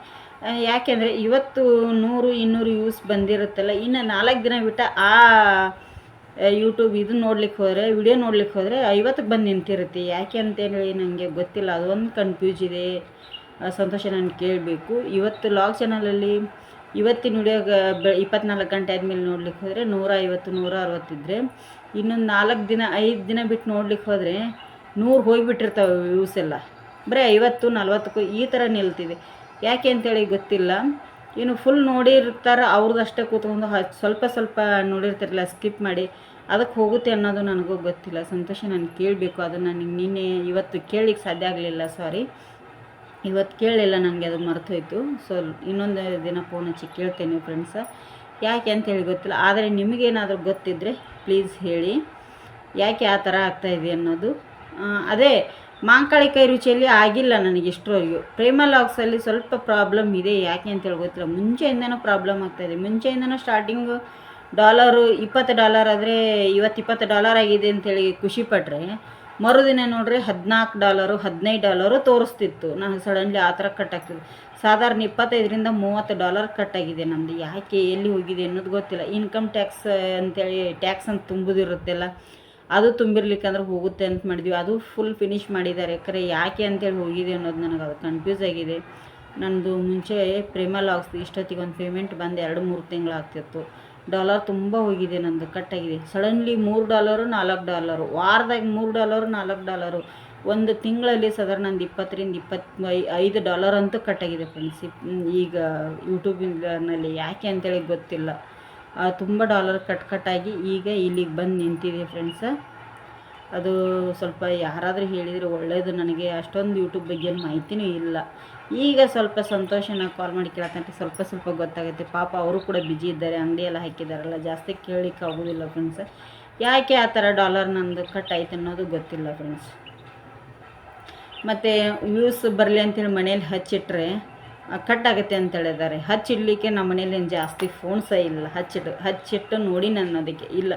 ಯಾಕೆಂದರೆ ಇವತ್ತು ನೂರು, ಇನ್ನೂರು ವ್ಯೂಸ್ ಬಂದಿರುತ್ತಲ್ಲ, ಇನ್ನು ನಾಲ್ಕು ದಿನ ಬಿಟ್ಟ ಆ ಯೂಟ್ಯೂಬ್ ಇದು ನೋಡ್ಲಿಕ್ಕೆ ಹೋದರೆ, ವಿಡಿಯೋ ನೋಡ್ಲಿಕ್ಕೆ ಹೋದರೆ ಐವತ್ತಕ್ಕೆ ಬಂದು ನಿಂತಿರುತ್ತೆ. ಯಾಕೆ ಅಂತೇಳಿ ನನಗೆ ಗೊತ್ತಿಲ್ಲ, ಅದೊಂದು ಕನ್ಫ್ಯೂಸ್ ಇದೆ. ಸಂತೋಷ ನಾನು ಕೇಳಬೇಕು. ಇವತ್ತು ಲಾಗ್ ಚಾನಲಲ್ಲಿ ಇವತ್ತಿನ ವಿಡಿಯೋ ಬೆ, ಇಪ್ಪತ್ನಾಲ್ಕು ಗಂಟೆ ಆದಮೇಲೆ ನೋಡ್ಲಿಕ್ಕೆ ಹೋದರೆ ನೂರ ಐವತ್ತು, ನೂರ ಅರವತ್ತಿದ್ರೆ. ಇನ್ನೊಂದು ನಾಲ್ಕು ದಿನ, ಐದು ದಿನ ಬಿಟ್ಟು ನೋಡ್ಲಿಕ್ಕೆ ಹೋದರೆ ನೂರು ಹೋಗಿಬಿಟ್ಟಿರ್ತಾವೆ ವ್ಯೂಸ್ ಎಲ್ಲ. ಬರೀ ಐವತ್ತು, ನಲ್ವತ್ತಕ್ಕೂ ಈ ಥರ ನಿಲ್ತಿದೆ. ಯಾಕೆ ಅಂತೇಳಿ ಗೊತ್ತಿಲ್ಲ. ಇನ್ನು ಫುಲ್ ನೋಡಿರ್ತಾರೆ ಅವ್ರದ್ದು ಅಷ್ಟೇ ಕೂತ್ಕೊಂಡು ಸ್ವಲ್ಪ ಸ್ವಲ್ಪ ನೋಡಿರ್ತಿರಲ್ಲ ಸ್ಕಿಪ್ ಮಾಡಿ ಅದಕ್ಕೆ ಹೋಗುತ್ತೆ ಅನ್ನೋದು ನನಗೂ ಗೊತ್ತಿಲ್ಲ. ಸಂತೋಷ ನಾನು ಕೇಳಬೇಕು. ಅದನ್ನು ನನಗೆ ನಿನ್ನೆ ಇವತ್ತು ಕೇಳಲಿಕ್ಕೆ ಸಾಧ್ಯ ಆಗಲಿಲ್ಲ ಸಾರಿ ಇವತ್ತು ಕೇಳಲಿಲ್ಲ, ನನಗೆ ಅದು ಮರ್ತೋಯ್ತು. ಸೊ ಇನ್ನೊಂದು ದಿನ ಫೋನ್ ಹಚ್ಚಿ ಕೇಳ್ತೇನೆ ಫ್ರೆಂಡ್ಸ ಯಾಕೆ ಅಂತೇಳಿ ಗೊತ್ತಿಲ್ಲ. ಆದರೆ ನಿಮಗೇನಾದರೂ ಗೊತ್ತಿದ್ದರೆ ಪ್ಲೀಸ್ ಹೇಳಿ. ಯಾಕೆ ಆ ಥರ ಆಗ್ತಾಯಿದೆ ಅನ್ನೋದು? ಅದೇ, ಮಾಂಕಾಳಿ ಕೈ ರುಚಿಯಲ್ಲಿ ಆಗಿಲ್ಲ ನನಗೆ ಇಷ್ಟರವರೆಗೂ. ಪ್ರೇಮ ಲಾಕ್ಸಲ್ಲಿ ಸ್ವಲ್ಪ ಪ್ರಾಬ್ಲಮ್ ಇದೆ. ಯಾಕೆ ಅಂತೇಳಿ ಗೊತ್ತಿಲ್ಲ. ಮುಂಚೆಯಿಂದನೂ ಪ್ರಾಬ್ಲಮ್ ಆಗ್ತಾಯಿದೆ ಮುಂಚೆಯಿಂದನೂ ಸ್ಟಾರ್ಟಿಂಗು ಡಾಲರು ಇಪ್ಪತ್ತು ಡಾಲರ್ ಆದರೆ ಇವತ್ತು ಇಪ್ಪತ್ತು ಡಾಲರ್ ಆಗಿದೆ ಅಂತೇಳಿ ಖುಷಿ ಪಟ್ಟರೆ ಮರುದಿನ ನೋಡ್ರಿ ಹದಿನಾಲ್ಕು ಡಾಲರು, ಹದಿನೈದು ಡಾಲರು ತೋರಿಸ್ತಿತ್ತು. ನಾನು ಸಡನ್ಲಿ ಆ ಥರ ಕಟ್ ಆಗ್ತಿದ್ದೆ ಸಾಧಾರಣ ಇಪ್ಪತ್ತೈದರಿಂದ ಮೂವತ್ತು ಡಾಲರ್ ಕಟ್ ಆಗಿದೆ ನಮ್ಮದು ಯಾಕೆ ಎಲ್ಲಿ ಹೋಗಿದೆ ಅನ್ನೋದು ಗೊತ್ತಿಲ್ಲ. ಇನ್ಕಮ್ ಟ್ಯಾಕ್ಸ್ ಅಂತೇಳಿ ಟ್ಯಾಕ್ಸ್ ಅಂತ ತುಂಬುದಿರುತ್ತೆಲ್ಲ ಅದು ತುಂಬಿರ್ಲಿಕ್ಕಂದ್ರೆ ಹೋಗುತ್ತೆ ಅಂತ ಮಾಡಿದ್ವಿ. ಅದು ಫುಲ್ ಫಿನಿಶ್ ಮಾಡಿದ್ದಾರೆ. ಖರೆ ಯಾಕೆ ಅಂತೇಳಿ ಹೋಗಿದೆ ಅನ್ನೋದು ನನಗೆ ಅದು ಕನ್ಫ್ಯೂಸ್ ಆಗಿದೆ. ನಂದು ಮುಂಚೆ ಪ್ರೇಮ ಲಾಗ್ಸ್ ಇಷ್ಟೊತ್ತಿಗೆ ಒಂದು ಪೇಮೆಂಟ್ ಬಂದು ಎರಡು ಮೂರು ತಿಂಗಳಾಗ್ತಿತ್ತು. ಡಾಲರ್ ತುಂಬ ಹೋಗಿದೆ, ನಂದು ಕಟ್ಟಾಗಿದೆ ಸಡನ್ಲಿ ಮೂರು ಡಾಲರು, ನಾಲ್ಕು ಡಾಲರು. ವಾರದಾಗ ಮೂರು ಡಾಲರು, ನಾಲ್ಕು ಡಾಲರು. ಒಂದು ತಿಂಗಳಲ್ಲಿ ಸಾಧಾರಣ ನಂದು ಇಪ್ಪತ್ತರಿಂದ ಇಪ್ಪತ್ತು ಐದು ಡಾಲರ್ ಅಂತೂ ಕಟ್ಟಾಗಿದೆ ಫ್ರೆಂಡ್ಸ್ ಈಗ ಯೂಟ್ಯೂಬಿನಲ್ಲಿ ಯಾಕೆ ಅಂತೇಳಿ ಗೊತ್ತಿಲ್ಲ. ತುಂಬ ಡಾಲರ್ ಕಟ್ ಕಟ್ಟಾಗಿ ಈಗ ಇಲ್ಲಿಗೆ ಬಂದು ನಿಂತಿದೆ ಫ್ರೆಂಡ್ಸ ಅದು ಸ್ವಲ್ಪ ಯಾರಾದರೂ ಹೇಳಿದರೆ ಒಳ್ಳೆಯದು ನನಗೆ. ಅಷ್ಟೊಂದು ಯೂಟ್ಯೂಬ್ ಬಗ್ಗೆ ಮಾಹಿತಿನೂ ಇಲ್ಲ. ಈಗ ಸ್ವಲ್ಪ ಸಂತೋಷನ ಕಾಲ್ ಮಾಡಿ ಕೇಳಕ್ಕಂತ ಸ್ವಲ್ಪ ಸ್ವಲ್ಪ ಗೊತ್ತಾಗುತ್ತೆ. ಪಾಪ ಅವರು ಕೂಡ ಬಿಜಿ ಇದ್ದಾರೆ. ಅಂಗಡಿ ಎಲ್ಲ ಹಾಕಿದ್ದಾರಲ್ಲ ಜಾಸ್ತಿ ಕೇಳಲಿಕ್ಕೆ ಆಗೋದಿಲ್ಲ ಫ್ರೆಂಡ್ಸ್ ಯಾಕೆ ಆ ಥರ ಡಾಲರ್ ನಂದು ಕಟ್ ಆಯ್ತು ಅನ್ನೋದು ಗೊತ್ತಿಲ್ಲ ಫ್ರೆಂಡ್ಸ್ ಮತ್ತು ವ್ಯೂಸ್ ಬರಲಿ ಅಂತೇಳಿ ಮನೇಲಿ ಹಚ್ಚಿಟ್ರೆ ಕಟ್ ಆಗುತ್ತೆ ಅಂತ ಹೇಳಿದ್ದಾರೆ. ಹಚ್ಚಿಡ್ಲಿಕ್ಕೆ ನಮ್ಮ ಮನೇಲಿ ಜಾಸ್ತಿ ಜಾಸ್ತಿ ಫೋನ್ಸೇ ಇಲ್ಲ. ಹಚ್ಚಿಟ್ಟು ಹಚ್ಚಿಟ್ಟು ನೋಡಿ ನಾನು ಅದಕ್ಕೆ ಇಲ್ಲ.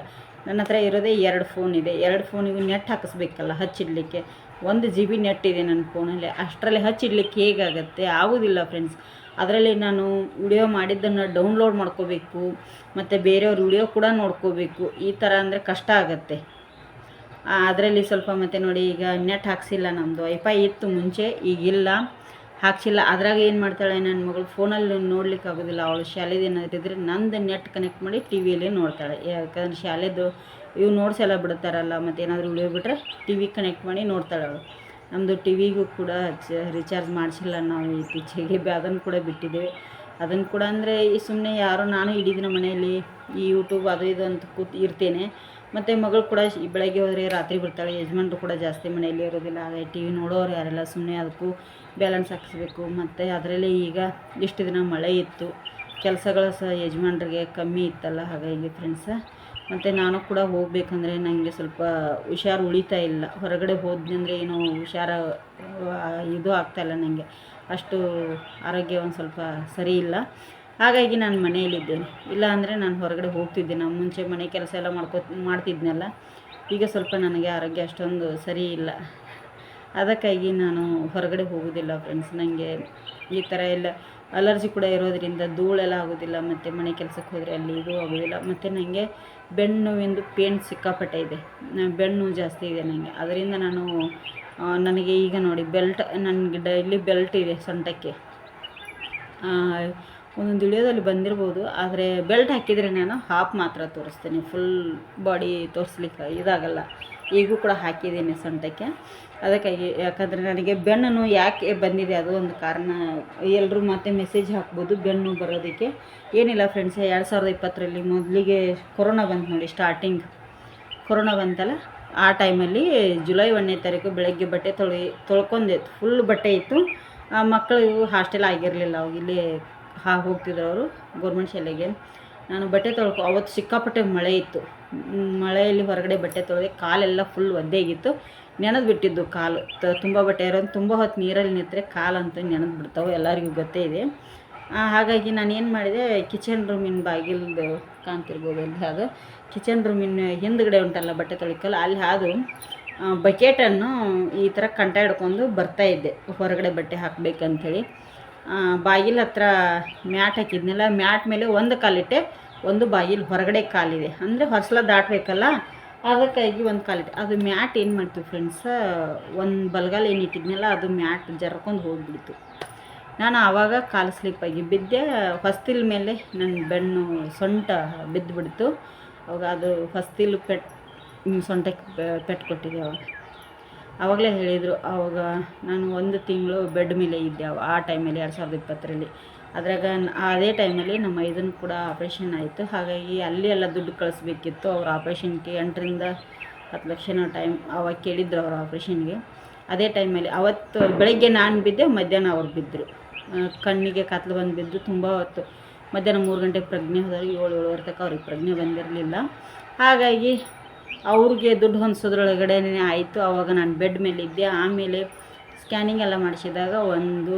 ನನ್ನ ಹತ್ರ ಇರೋದೇ ಎರಡು ಫೋನ್ ಇದೆ. ಎರಡು ಫೋನಿಗೂ ನೆಟ್ ಹಾಕಿಸ್ಬೇಕಲ್ಲ, ಹಚ್ಚಿಡಲಿಕ್ಕೆ. ಒಂದು ಜಿ ಬಿ ನೆಟ್ ಇದೆ ನನ್ನ ಫೋನಲ್ಲಿ ಅಷ್ಟರಲ್ಲಿ ಹಚ್ಚಿಡ್ಲಿಕ್ಕೆ ಹೇಗಾಗುತ್ತೆ? ಆಗೋದಿಲ್ಲ ಫ್ರೆಂಡ್ಸ್ ಅದರಲ್ಲಿ ನಾನು ವಿಡಿಯೋ ಮಾಡಿದ್ದನ್ನು ಡೌನ್ಲೋಡ್ ಮಾಡ್ಕೋಬೇಕು, ಮತ್ತು ಬೇರೆಯವ್ರ ವಿಡಿಯೋ ಕೂಡ ನೋಡ್ಕೋಬೇಕು. ಈ ಥರ ಅಂದರೆ ಕಷ್ಟ ಆಗುತ್ತೆ. ಅದರಲ್ಲಿ ಸ್ವಲ್ಪ ಮತ್ತೆ ನೋಡಿ, ಈಗ ನೆಟ್ ಹಾಕ್ಸಿಲ್ಲ ನಮ್ಮದು ವೈಫೈ ಇತ್ತು ಮುಂಚೆ, ಈಗಿಲ್ಲ. ಹಾಕ್ಸಿಲ್ಲ. ಅದ್ರಾಗ ಏನು ಮಾಡ್ತಾಳೆ ನನ್ನ ಮಗಳು? ಫೋನಲ್ಲಿ ನೋಡ್ಲಿಕ್ಕೆ ಆಗೋದಿಲ್ಲ. ಅವಳು ಶಾಲೆದು ಏನಾದ್ರು ಇದ್ರೆ ನಂದು ನೆಟ್ ಕನೆಕ್ಟ್ ಮಾಡಿ ಟಿ ವಿಯಲ್ಲಿ ನೋಡ್ತಾಳೆ. ಯಾಕಂದ್ರೆ ಶಾಲೆದು ಇವು ನೋಟ್ಸ್ ಎಲ್ಲ ಬಿಡ್ತಾರಲ್ಲ, ಮತ್ತು ಏನಾದರೂ ವಿಡಿಯೋ ಬಿಟ್ಟರೆ ಟಿ ವಿ ಕನೆಕ್ಟ್ ಮಾಡಿ ನೋಡ್ತಾಳೆ ಅವಳು. ನಮ್ಮದು ಟಿ ವಿಗೂ ಕೂಡ ರಿಚಾರ್ಜ್ ಮಾಡಿಸಿಲ್ಲ ನಾವು ಇತ್ತೀಚೆಗೆ. ಅದನ್ನು ಕೂಡ ಬಿಟ್ಟಿದ್ದೇವೆ. ಅದನ್ನು ಕೂಡ ಅಂದರೆ ಈ ಸುಮ್ಮನೆ ಯಾರೋ ನಾನು ಇಡೀ ಮನೆಯಲ್ಲಿ ಈ ಯೂಟ್ಯೂಬ್ ಅದು ಇದು ಅಂತ ಕೂತ್ ಇರ್ತೇನೆ. ಮತ್ತು ಮಗಳು ಕೂಡ ಬೆಳಗ್ಗೆ ಹೋದರೆ ರಾತ್ರಿ ಬರ್ತಾಳೆ, ಯಜಮಾನ್ರು ಕೂಡ ಜಾಸ್ತಿ ಮನೆಯಲ್ಲಿ ಇರೋದಿಲ್ಲ, ಹಾಗೆ ಟಿ ವಿ ನೋಡೋರು ಯಾರೆಲ್ಲ ಸುಮ್ಮನೆ ಅದಕ್ಕೂ ಬ್ಯಾಲೆನ್ಸ್ ಹಾಕಿಸ್ಬೇಕು. ಮತ್ತು ಅದರಲ್ಲಿ ಈಗ ಇಷ್ಟು ದಿನ ಮಳೆ ಇತ್ತು, ಕೆಲಸಗಳು ಸಹ ಯಜಮಾನ್ರಿಗೆ ಕಮ್ಮಿ ಇತ್ತಲ್ಲ, ಹಾಗಾಗಿ ಫ್ರೆಂಡ್ಸ ಮತ್ತು ನಾನು ಕೂಡ ಹೋಗಬೇಕಂದ್ರೆ ನನಗೆ ಸ್ವಲ್ಪ ಹುಷಾರು ಉಳಿತಾ ಇಲ್ಲ. ಹೊರಗಡೆ ಹೋದ್ನಿ ಅಂದರೆ ಏನೋ ಹುಷಾರ ಇದು ಆಗ್ತಾಯಿಲ್ಲ ನನಗೆ ಅಷ್ಟು ಆರೋಗ್ಯ ಒಂದು ಸ್ವಲ್ಪ ಸರಿ ಇಲ್ಲ. ಹಾಗಾಗಿ ನಾನು ಮನೆಯಲ್ಲಿದ್ದೇನೆ ಇಲ್ಲ ಅಂದರೆ ನಾನು ಹೊರಗಡೆ ಹೋಗ್ತಿದ್ದೆ. ನಾನು ಮುಂಚೆ ಮನೆ ಕೆಲಸ ಎಲ್ಲ ಮಾಡ್ಕೊ, ಮಾಡ್ತಿದ್ನಲ್ಲ. ಈಗ ಸ್ವಲ್ಪ ನನಗೆ ಆರೋಗ್ಯ ಅಷ್ಟೊಂದು ಸರಿ ಇಲ್ಲ. ಅದಕ್ಕಾಗಿ ನಾನು ಹೊರಗಡೆ ಹೋಗೋದಿಲ್ಲ ಫ್ರೆಂಡ್ಸ್ ನನಗೆ ಈ ಥರ ಎಲ್ಲ ಅಲರ್ಜಿ ಕೂಡ ಇರೋದರಿಂದ ಧೂಳೆಲ್ಲ ಆಗೋದಿಲ್ಲ. ಮತ್ತು ಮನೆ ಕೆಲಸಕ್ಕೆ ಹೋದರೆ ಅಲ್ಲಿ ಇದು ಆಗೋದಿಲ್ಲ. ಮತ್ತು ನನಗೆ ಬೆಣ್ಣು ಎಂದು ಪೇನ್ ಸಿಕ್ಕಾಪಟ್ಟೆ ಇದೆ. ಬೆಣ್ಣು ಜಾಸ್ತಿ ಇದೆ ನನಗೆ ಅದರಿಂದ ನಾನು ನನಗೆ ಈಗ ನೋಡಿ ಬೆಲ್ಟ್ ನನಗೆ ಡೈಲಿ ಬೆಲ್ಟ್ ಇದೆ ಸೊಂಟಕ್ಕೆ. ಒಂದೊಂದು ವಿಡಿಯೋದಲ್ಲಿ ಬಂದಿರ್ಬೋದು, ಆದರೆ ಬೆಲ್ಟ್ ಹಾಕಿದರೆ ನಾನು ಹಾಫ್ ಮಾತ್ರ ತೋರಿಸ್ತೀನಿ. ಫುಲ್ ಬಾಡಿ ತೋರಿಸ್ಲಿಕ್ಕೆ ಇದಾಗಲ್ಲ. ಈಗೂ ಕೂಡ ಹಾಕಿದ್ದೀನಿ ಸೊಂಟಕ್ಕೆ ಅದಕ್ಕಾಗಿ ಯಾಕಂದರೆ ನನಗೆ ಬೆನ್ನು ಯಾಕೆ ಬಂದಿದೆ ಅದು ಒಂದು ಕಾರಣ. ಎಲ್ಲರೂ ಮತ್ತೆ ಮೆಸೇಜ್ ಹಾಕ್ಬೋದು ಬೆನ್ನು ಬರೋದಕ್ಕೆ. ಏನಿಲ್ಲ ಫ್ರೆಂಡ್ಸ್ ಎರಡು ಸಾವಿರದ ಇಪ್ಪತ್ತರಲ್ಲಿ ಮೊದಲಿಗೆ ಕೊರೋನಾ ಬಂತು ನೋಡಿ ಸ್ಟಾರ್ಟಿಂಗ್ ಕೊರೋನಾ ಬಂತಲ್ಲ, ಆ ಟೈಮಲ್ಲಿ ಜುಲೈ ಒಂದನೇ ತಾರೀಕು ಬೆಳಗ್ಗೆ ಬಟ್ಟೆ ತೊಳಿ ತೊಳ್ಕೊಂಡಿತ್ತು ಫುಲ್ ಬಟ್ಟೆ ಇತ್ತು. ಆ ಮಕ್ಕಳು ಹಾಸ್ಟೆಲ್ ಆಗಿರಲಿಲ್ಲ ಇಲ್ಲಿ ಹಾ ಹೋಗ್ತಿದ್ರು ಅವರು ಗೌರ್ಮೆಂಟ್ ಶಾಲೆಗೆ. ನಾನು ಬಟ್ಟೆ ತೊಳ್ಕೊ, ಅವತ್ತು ಸಿಕ್ಕಾಪಟ್ಟೆ ಮಳೆ ಇತ್ತು. ಮಳೆಯಲ್ಲಿ ಹೊರಗಡೆ ಬಟ್ಟೆ ತೊಳೆದೆ ಕಾಲೆಲ್ಲ ಫುಲ್ ಒದ್ದೆಗಿತ್ತು ನೆನೆದು ಬಿಟ್ಟಿದ್ದು ಕಾಲು. ತುಂಬ ಬಟ್ಟೆ ಇರೋದು, ತುಂಬ ಹೊತ್ತು ನೀರಲ್ಲಿ ನಿಂತರೆ ಅಂತ ನೆನೆದು ಬಿಡ್ತಾವೆ, ಎಲ್ಲರಿಗೂ ಗೊತ್ತೇ ಇದೆ. ಹಾಗಾಗಿ ನಾನು ಏನು ಮಾಡಿದೆ ಕಿಚನ್ ರೂಮಿನ ಬಾಗಿಲ್ದು ಕಾಣ್ತಿರ್ಬೋದು ಅಲ್ಲಿ ಅದು ಕಿಚನ್ ರೂಮಿನ ಹಿಂದ್ಗಡೆ ಉಂಟಲ್ಲ ಬಟ್ಟೆ ತೊಳಿಕಲ್ಲ, ಅಲ್ಲಿ ಹಾದು ಬಕೆಟನ್ನು ಈ ಥರ ಕಂಟ ಹಿಡ್ಕೊಂಡು ಬರ್ತಾ ಇದ್ದೆ. ಹೊರಗಡೆ ಬಟ್ಟೆ ಹಾಕಬೇಕಂಥೇಳಿ ಬಾಗಿಲ ಹತ್ರ ಮ್ಯಾಟ್ ಹಾಕಿದ್ನಲ್ಲ, ಮ್ಯಾಟ್ ಮೇಲೆ ಒಂದು ಕಾಲಿಟ್ಟೆ ಒಂದು ಬಾಗಿಲು ಹೊರಗಡೆ ಕಾಲಿದೆ ಅಂದರೆ ಹೊಸಲ ದಾಟಬೇಕಲ್ಲ, ಅದಕ್ಕಾಗಿ ಒಂದು ಕಾಲಿಟ್ಟೆ ಅದು ಮ್ಯಾಟ್ ಏನು ಮಾಡ್ತೀವಿ ಫ್ರೆಂಡ್ಸ ಒಂದು ಬಲ್ಗಾಲ ಏನು ಇಟ್ಟಿದ್ನಲ್ಲ, ಅದು ಮ್ಯಾಟ್ ಜರ್ಕೊಂಡು ಹೋಗ್ಬಿಡ್ತು. ನಾನು ಆವಾಗ ಕಾಲು ಸ್ಲಿಪ್ಪಾಗಿ ಬಿದ್ದೆ, ಹೊಸ್ತಿಲ್ ಮೇಲೆ ನನ್ನ ಬೆನ್ನು ಸೊಂಟ ಬಿದ್ದುಬಿಡ್ತು ಅವಾಗ ಅದು ಹೊಸ್ತಿಲು ಪೆಟ್ ಸೊಂಟಕ್ಕೆ ಪೆಟ್ಟು ಕೊಟ್ಟಿದೆ ಅವಾಗ. ಆವಾಗಲೇ ಹೇಳಿದರು ಆವಾಗ ನಾನು ಒಂದು ತಿಂಗಳು ಬೆಡ್ ಮೇಲೆ ಇದ್ದೆ ಆ ಟೈಮಲ್ಲಿ ಎರಡು ಸಾವಿರದ ಇಪ್ಪತ್ತರಲ್ಲಿ. ಅದ್ರಾಗ ಅದೇ ಟೈಮಲ್ಲಿ ನಮ್ಮ ಇದನ್ನು ಕೂಡ ಆಪ್ರೇಷನ್ ಆಯಿತು. ಹಾಗಾಗಿ ಅಲ್ಲಿ ಎಲ್ಲ ದುಡ್ಡು ಕಳಿಸ್ಬೇಕಿತ್ತು. ಅವ್ರ ಆಪ್ರೇಷನ್ಗೆ ಎಂಟರಿಂದ ಹತ್ತು ಲಕ್ಷನ ಟೈಮ್ ಅವಾಗ ಕೇಳಿದ್ರು ಅವ್ರ ಆಪ್ರೇಷನ್ಗೆ ಅದೇ ಟೈಮಲ್ಲಿ ಅವತ್ತು ಬೆಳಗ್ಗೆ ನಾನು ಬಿದ್ದೆ, ಮಧ್ಯಾಹ್ನ ಅವ್ರು ಬಿದ್ದರು ಕಣ್ಣಿಗೆ ಕತ್ಲು ಬಂದು ಬಿದ್ದು ತುಂಬ ಹೊತ್ತು ಮಧ್ಯಾಹ್ನ ಮೂರು ಗಂಟೆಗೆ ಪ್ರಜ್ಞೆ ಹೋದಾಗ ಏಳು ಏಳುವರೆ ತನಕ ಅವ್ರಿಗೆ ಪ್ರಜ್ಞೆ ಬಂದಿರಲಿಲ್ಲ. ಹಾಗಾಗಿ ಅವ್ರಿಗೆ ದುಡ್ಡು ಹೊಂದಿಸೋದ್ರೊಳಗಡೆ ಆಯಿತು ಆವಾಗ ನಾನು ಬೆಡ್ ಮೇಲೆ ಇದ್ದೆ ಆಮೇಲೆ ಸ್ಕ್ಯಾನಿಂಗ್ ಎಲ್ಲ ಮಾಡಿಸಿದಾಗ ಒಂದು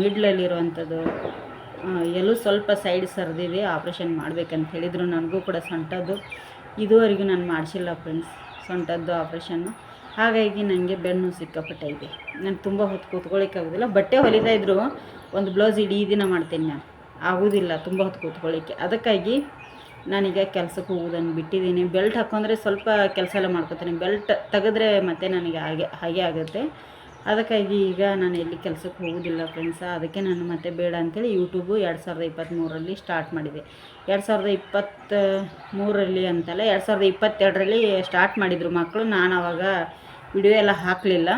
ಮಿಡ್ಲಲ್ಲಿರುವಂಥದ್ದು ಎಲ್ಲೂ ಸ್ವಲ್ಪ ಸೈಡ್ ಸರಿದಿದೆ ಆಪ್ರೇಷನ್ ಮಾಡ್ಬೇಕಂತ ಹೇಳಿದರು. ನನಗೂ ಕೂಡ ಸೊಂಟದ್ದು. ಇದುವರೆಗೂ ನಾನು ಮಾಡಿಸಿಲ್ಲ ಫ್ರೆಂಡ್ಸ್ ಸೊಂಟದ್ದು ಆಪ್ರೇಷನ್ನು ಹಾಗಾಗಿ ನನಗೆ ಬೆನ್ನು ಸಿಕ್ಕಾಪಟ್ಟೆ ಇದೆ ನಾನು ತುಂಬ ಹೊತ್ತು ಕೂತ್ಕೊಳ್ಳಿಕ್ಕಾಗೋದಿಲ್ಲ. ಬಟ್ಟೆ ಹೊಲಿತಾ ಇದ್ರು. ಒಂದು ಬ್ಲೌಸ್ ಇಡೀ ದಿನ ಮಾಡ್ತೀನಿ ನಾನು. ಆಗೋದಿಲ್ಲ, ತುಂಬ ಹೊತ್ತು ಕೂತ್ಕೊಳ್ಳಿಕ್ಕೆ. ಅದಕ್ಕಾಗಿ ನಾನೀಗ ಕೆಲಸಕ್ಕೆ ಹೋಗೋದನ್ನು ಬಿಟ್ಟಿದ್ದೀನಿ. ಬೆಲ್ಟ್ ಹಾಕೊಂಡ್ರೆ ಸ್ವಲ್ಪ ಕೆಲಸ ಎಲ್ಲ ಮಾಡ್ಕೊತೀನಿ. ಬೆಲ್ಟ್ ತೆಗೆದ್ರೆ ಮತ್ತೆ ನನಗೆ ಹಾಗೆ ಹಾಗೆ ಆಗುತ್ತೆ. ಅದಕ್ಕಾಗಿ ಈಗ ನಾನು ಎಲ್ಲಿ ಕೆಲಸಕ್ಕೆ ಹೋಗೋದಿಲ್ಲ ಫ್ರೆಂಡ್ಸ ಅದಕ್ಕೆ ನಾನು ಮತ್ತೆ ಬೇಡ ಅಂತೇಳಿ ಯೂಟ್ಯೂಬು ಎರಡು ಸಾವಿರದ ಇಪ್ಪತ್ತ್ಮೂರರಲ್ಲಿ ಸ್ಟಾರ್ಟ್ ಮಾಡಿದೆ. ಎರಡು ಸಾವಿರದ ಇಪ್ಪತ್ತ ಮೂರರಲ್ಲಿ ಅಂತಲ್ಲ, ಎರಡು ಸಾವಿರದ ಇಪ್ಪತ್ತೆರಡರಲ್ಲಿ ಸ್ಟಾರ್ಟ್ ಮಾಡಿದರು ಮಕ್ಕಳು. ನಾನು ಆವಾಗ ವಿಡಿಯೋ ಎಲ್ಲ ಹಾಕಲಿಲ್ಲ.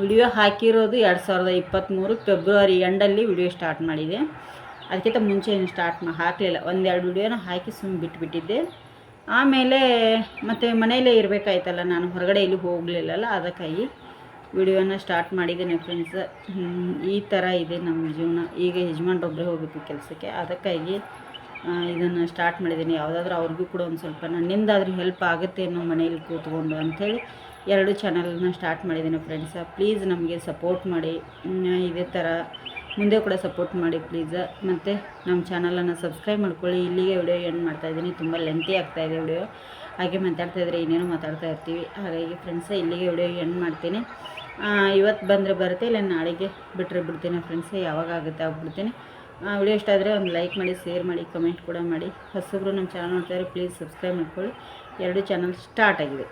ವಿಡಿಯೋ ಹಾಕಿರೋದು ಎರಡು ಸಾವಿರದ ಇಪ್ಪತ್ತ್ಮೂರು ಫೆಬ್ರವರಿ ಎಂಡಲ್ಲಿ ವಿಡಿಯೋ ಸ್ಟಾರ್ಟ್ ಮಾಡಿದೆ. ಅದಕ್ಕಿಂತ ಮುಂಚೆ ಏನು ಸ್ಟಾರ್ಟ್ ಮಾ ಹಾಕಲಿಲ್ಲ. ಒಂದೆರಡು ವಿಡಿಯೋನ ಹಾಕಿ ಸುಮ್ಮನೆ ಬಿಟ್ಬಿಟ್ಟಿದ್ದೆ. ಆಮೇಲೆ ಮತ್ತು ಮನೆಯಲ್ಲೇ ಇರಬೇಕಾಯ್ತಲ್ಲ, ನಾನು ಹೊರಗಡೆ ಇಲ್ಲಿ ಹೋಗಲಿಲ್ಲಲ್ಲ, ಅದಕ್ಕಾಗಿ ವಿಡಿಯೋನ ಸ್ಟಾರ್ಟ್ ಮಾಡಿದ್ದೇನೆ ಫ್ರೆಂಡ್ಸ್ ಈ ಥರ ಇದೆ ನಮ್ಮ ಜೀವನ. ಈಗ ಯಜಮಾನ್ರೊಬ್ಬರೇ ಹೋಗಬೇಕು ಕೆಲಸಕ್ಕೆ. ಅದಕ್ಕಾಗಿ ಇದನ್ನು ಸ್ಟಾರ್ಟ್ ಮಾಡಿದ್ದೀನಿ. ಯಾವುದಾದ್ರೂ ಅವ್ರಿಗೂ ಕೂಡ ಒಂದು ಸ್ವಲ್ಪ ನನ್ನಿಂದಾದರೂ ಹೆಲ್ಪ್ ಆಗುತ್ತೆ ಅನ್ನೋ ಮನೇಲಿ ಕೂತ್ಕೊಂಡು ಅಂಥೇಳಿ ಎರಡು ಚಾನಲ್ನ ಸ್ಟಾರ್ಟ್ ಮಾಡಿದ್ದೀನಿ ಫ್ರೆಂಡ್ಸ ಪ್ಲೀಸ್ ನಮಗೆ ಸಪೋರ್ಟ್ ಮಾಡಿ. ಇದೇ ಥರ ಮುಂದೆ ಕೂಡ ಸಪೋರ್ಟ್ ಮಾಡಿ ಪ್ಲೀಸ್ ಮತ್ತು ನಮ್ಮ ಚಾನಲನ್ನು ಸಬ್ಸ್ಕ್ರೈಬ್ ಮಾಡ್ಕೊಳ್ಳಿ. ಇಲ್ಲಿಗೆ ವಿಡಿಯೋ ಎಂಡ್ ಮಾಡ್ತಾಯಿದ್ದೀನಿ ತುಂಬ ಲೆಂತಿ ಆಗ್ತಾಯಿದೆ ವಿಡಿಯೋ ಹಾಗೆ ಮಾತಾಡ್ತಾ ಇದ್ರೆ ಏನೇನೋ ಮಾತಾಡ್ತಾ ಇರ್ತೀವಿ. ಹಾಗಾಗಿ ಫ್ರೆಂಡ್ಸ್ ಇಲ್ಲಿಗೆ ವಿಡಿಯೋ ಎಂಡ್ ಮಾಡ್ತೀನಿ. ಇವತ್ತು ಬಂದರೆ ಬರುತ್ತೆ, ಇಲ್ಲ ನಾಳೆಗೆ ಬಿಟ್ಟರೆ ಬಿಡ್ತೀನಿ ಫ್ರೆಂಡ್ಸೇ ಯಾವಾಗ ಆಗುತ್ತೆ ಆಗ್ಬಿಡ್ತೀನಿ ಬಿಡ್ತೀನಿ. ವಿಡಿಯೋ ಇಷ್ಟ ಆದರೆ ಒಂದು ಲೈಕ್ ಮಾಡಿ ಶೇರ್ ಮಾಡಿ ಕಮೆಂಟ್ ಕೂಡ ಮಾಡಿ. ಹೊಸಬ್ರು ನಮ್ಮ ಚಾನಲ್ ನೋಡ್ತಾರೆ ಪ್ಲೀಸ್ ಸಬ್ಸ್ಕ್ರೈಬ್ ಮಾಡ್ಕೊಳ್ಳಿ. ಎರಡು ಚಾನಲ್ ಸ್ಟಾರ್ಟ್ ಆಗಿದೆ.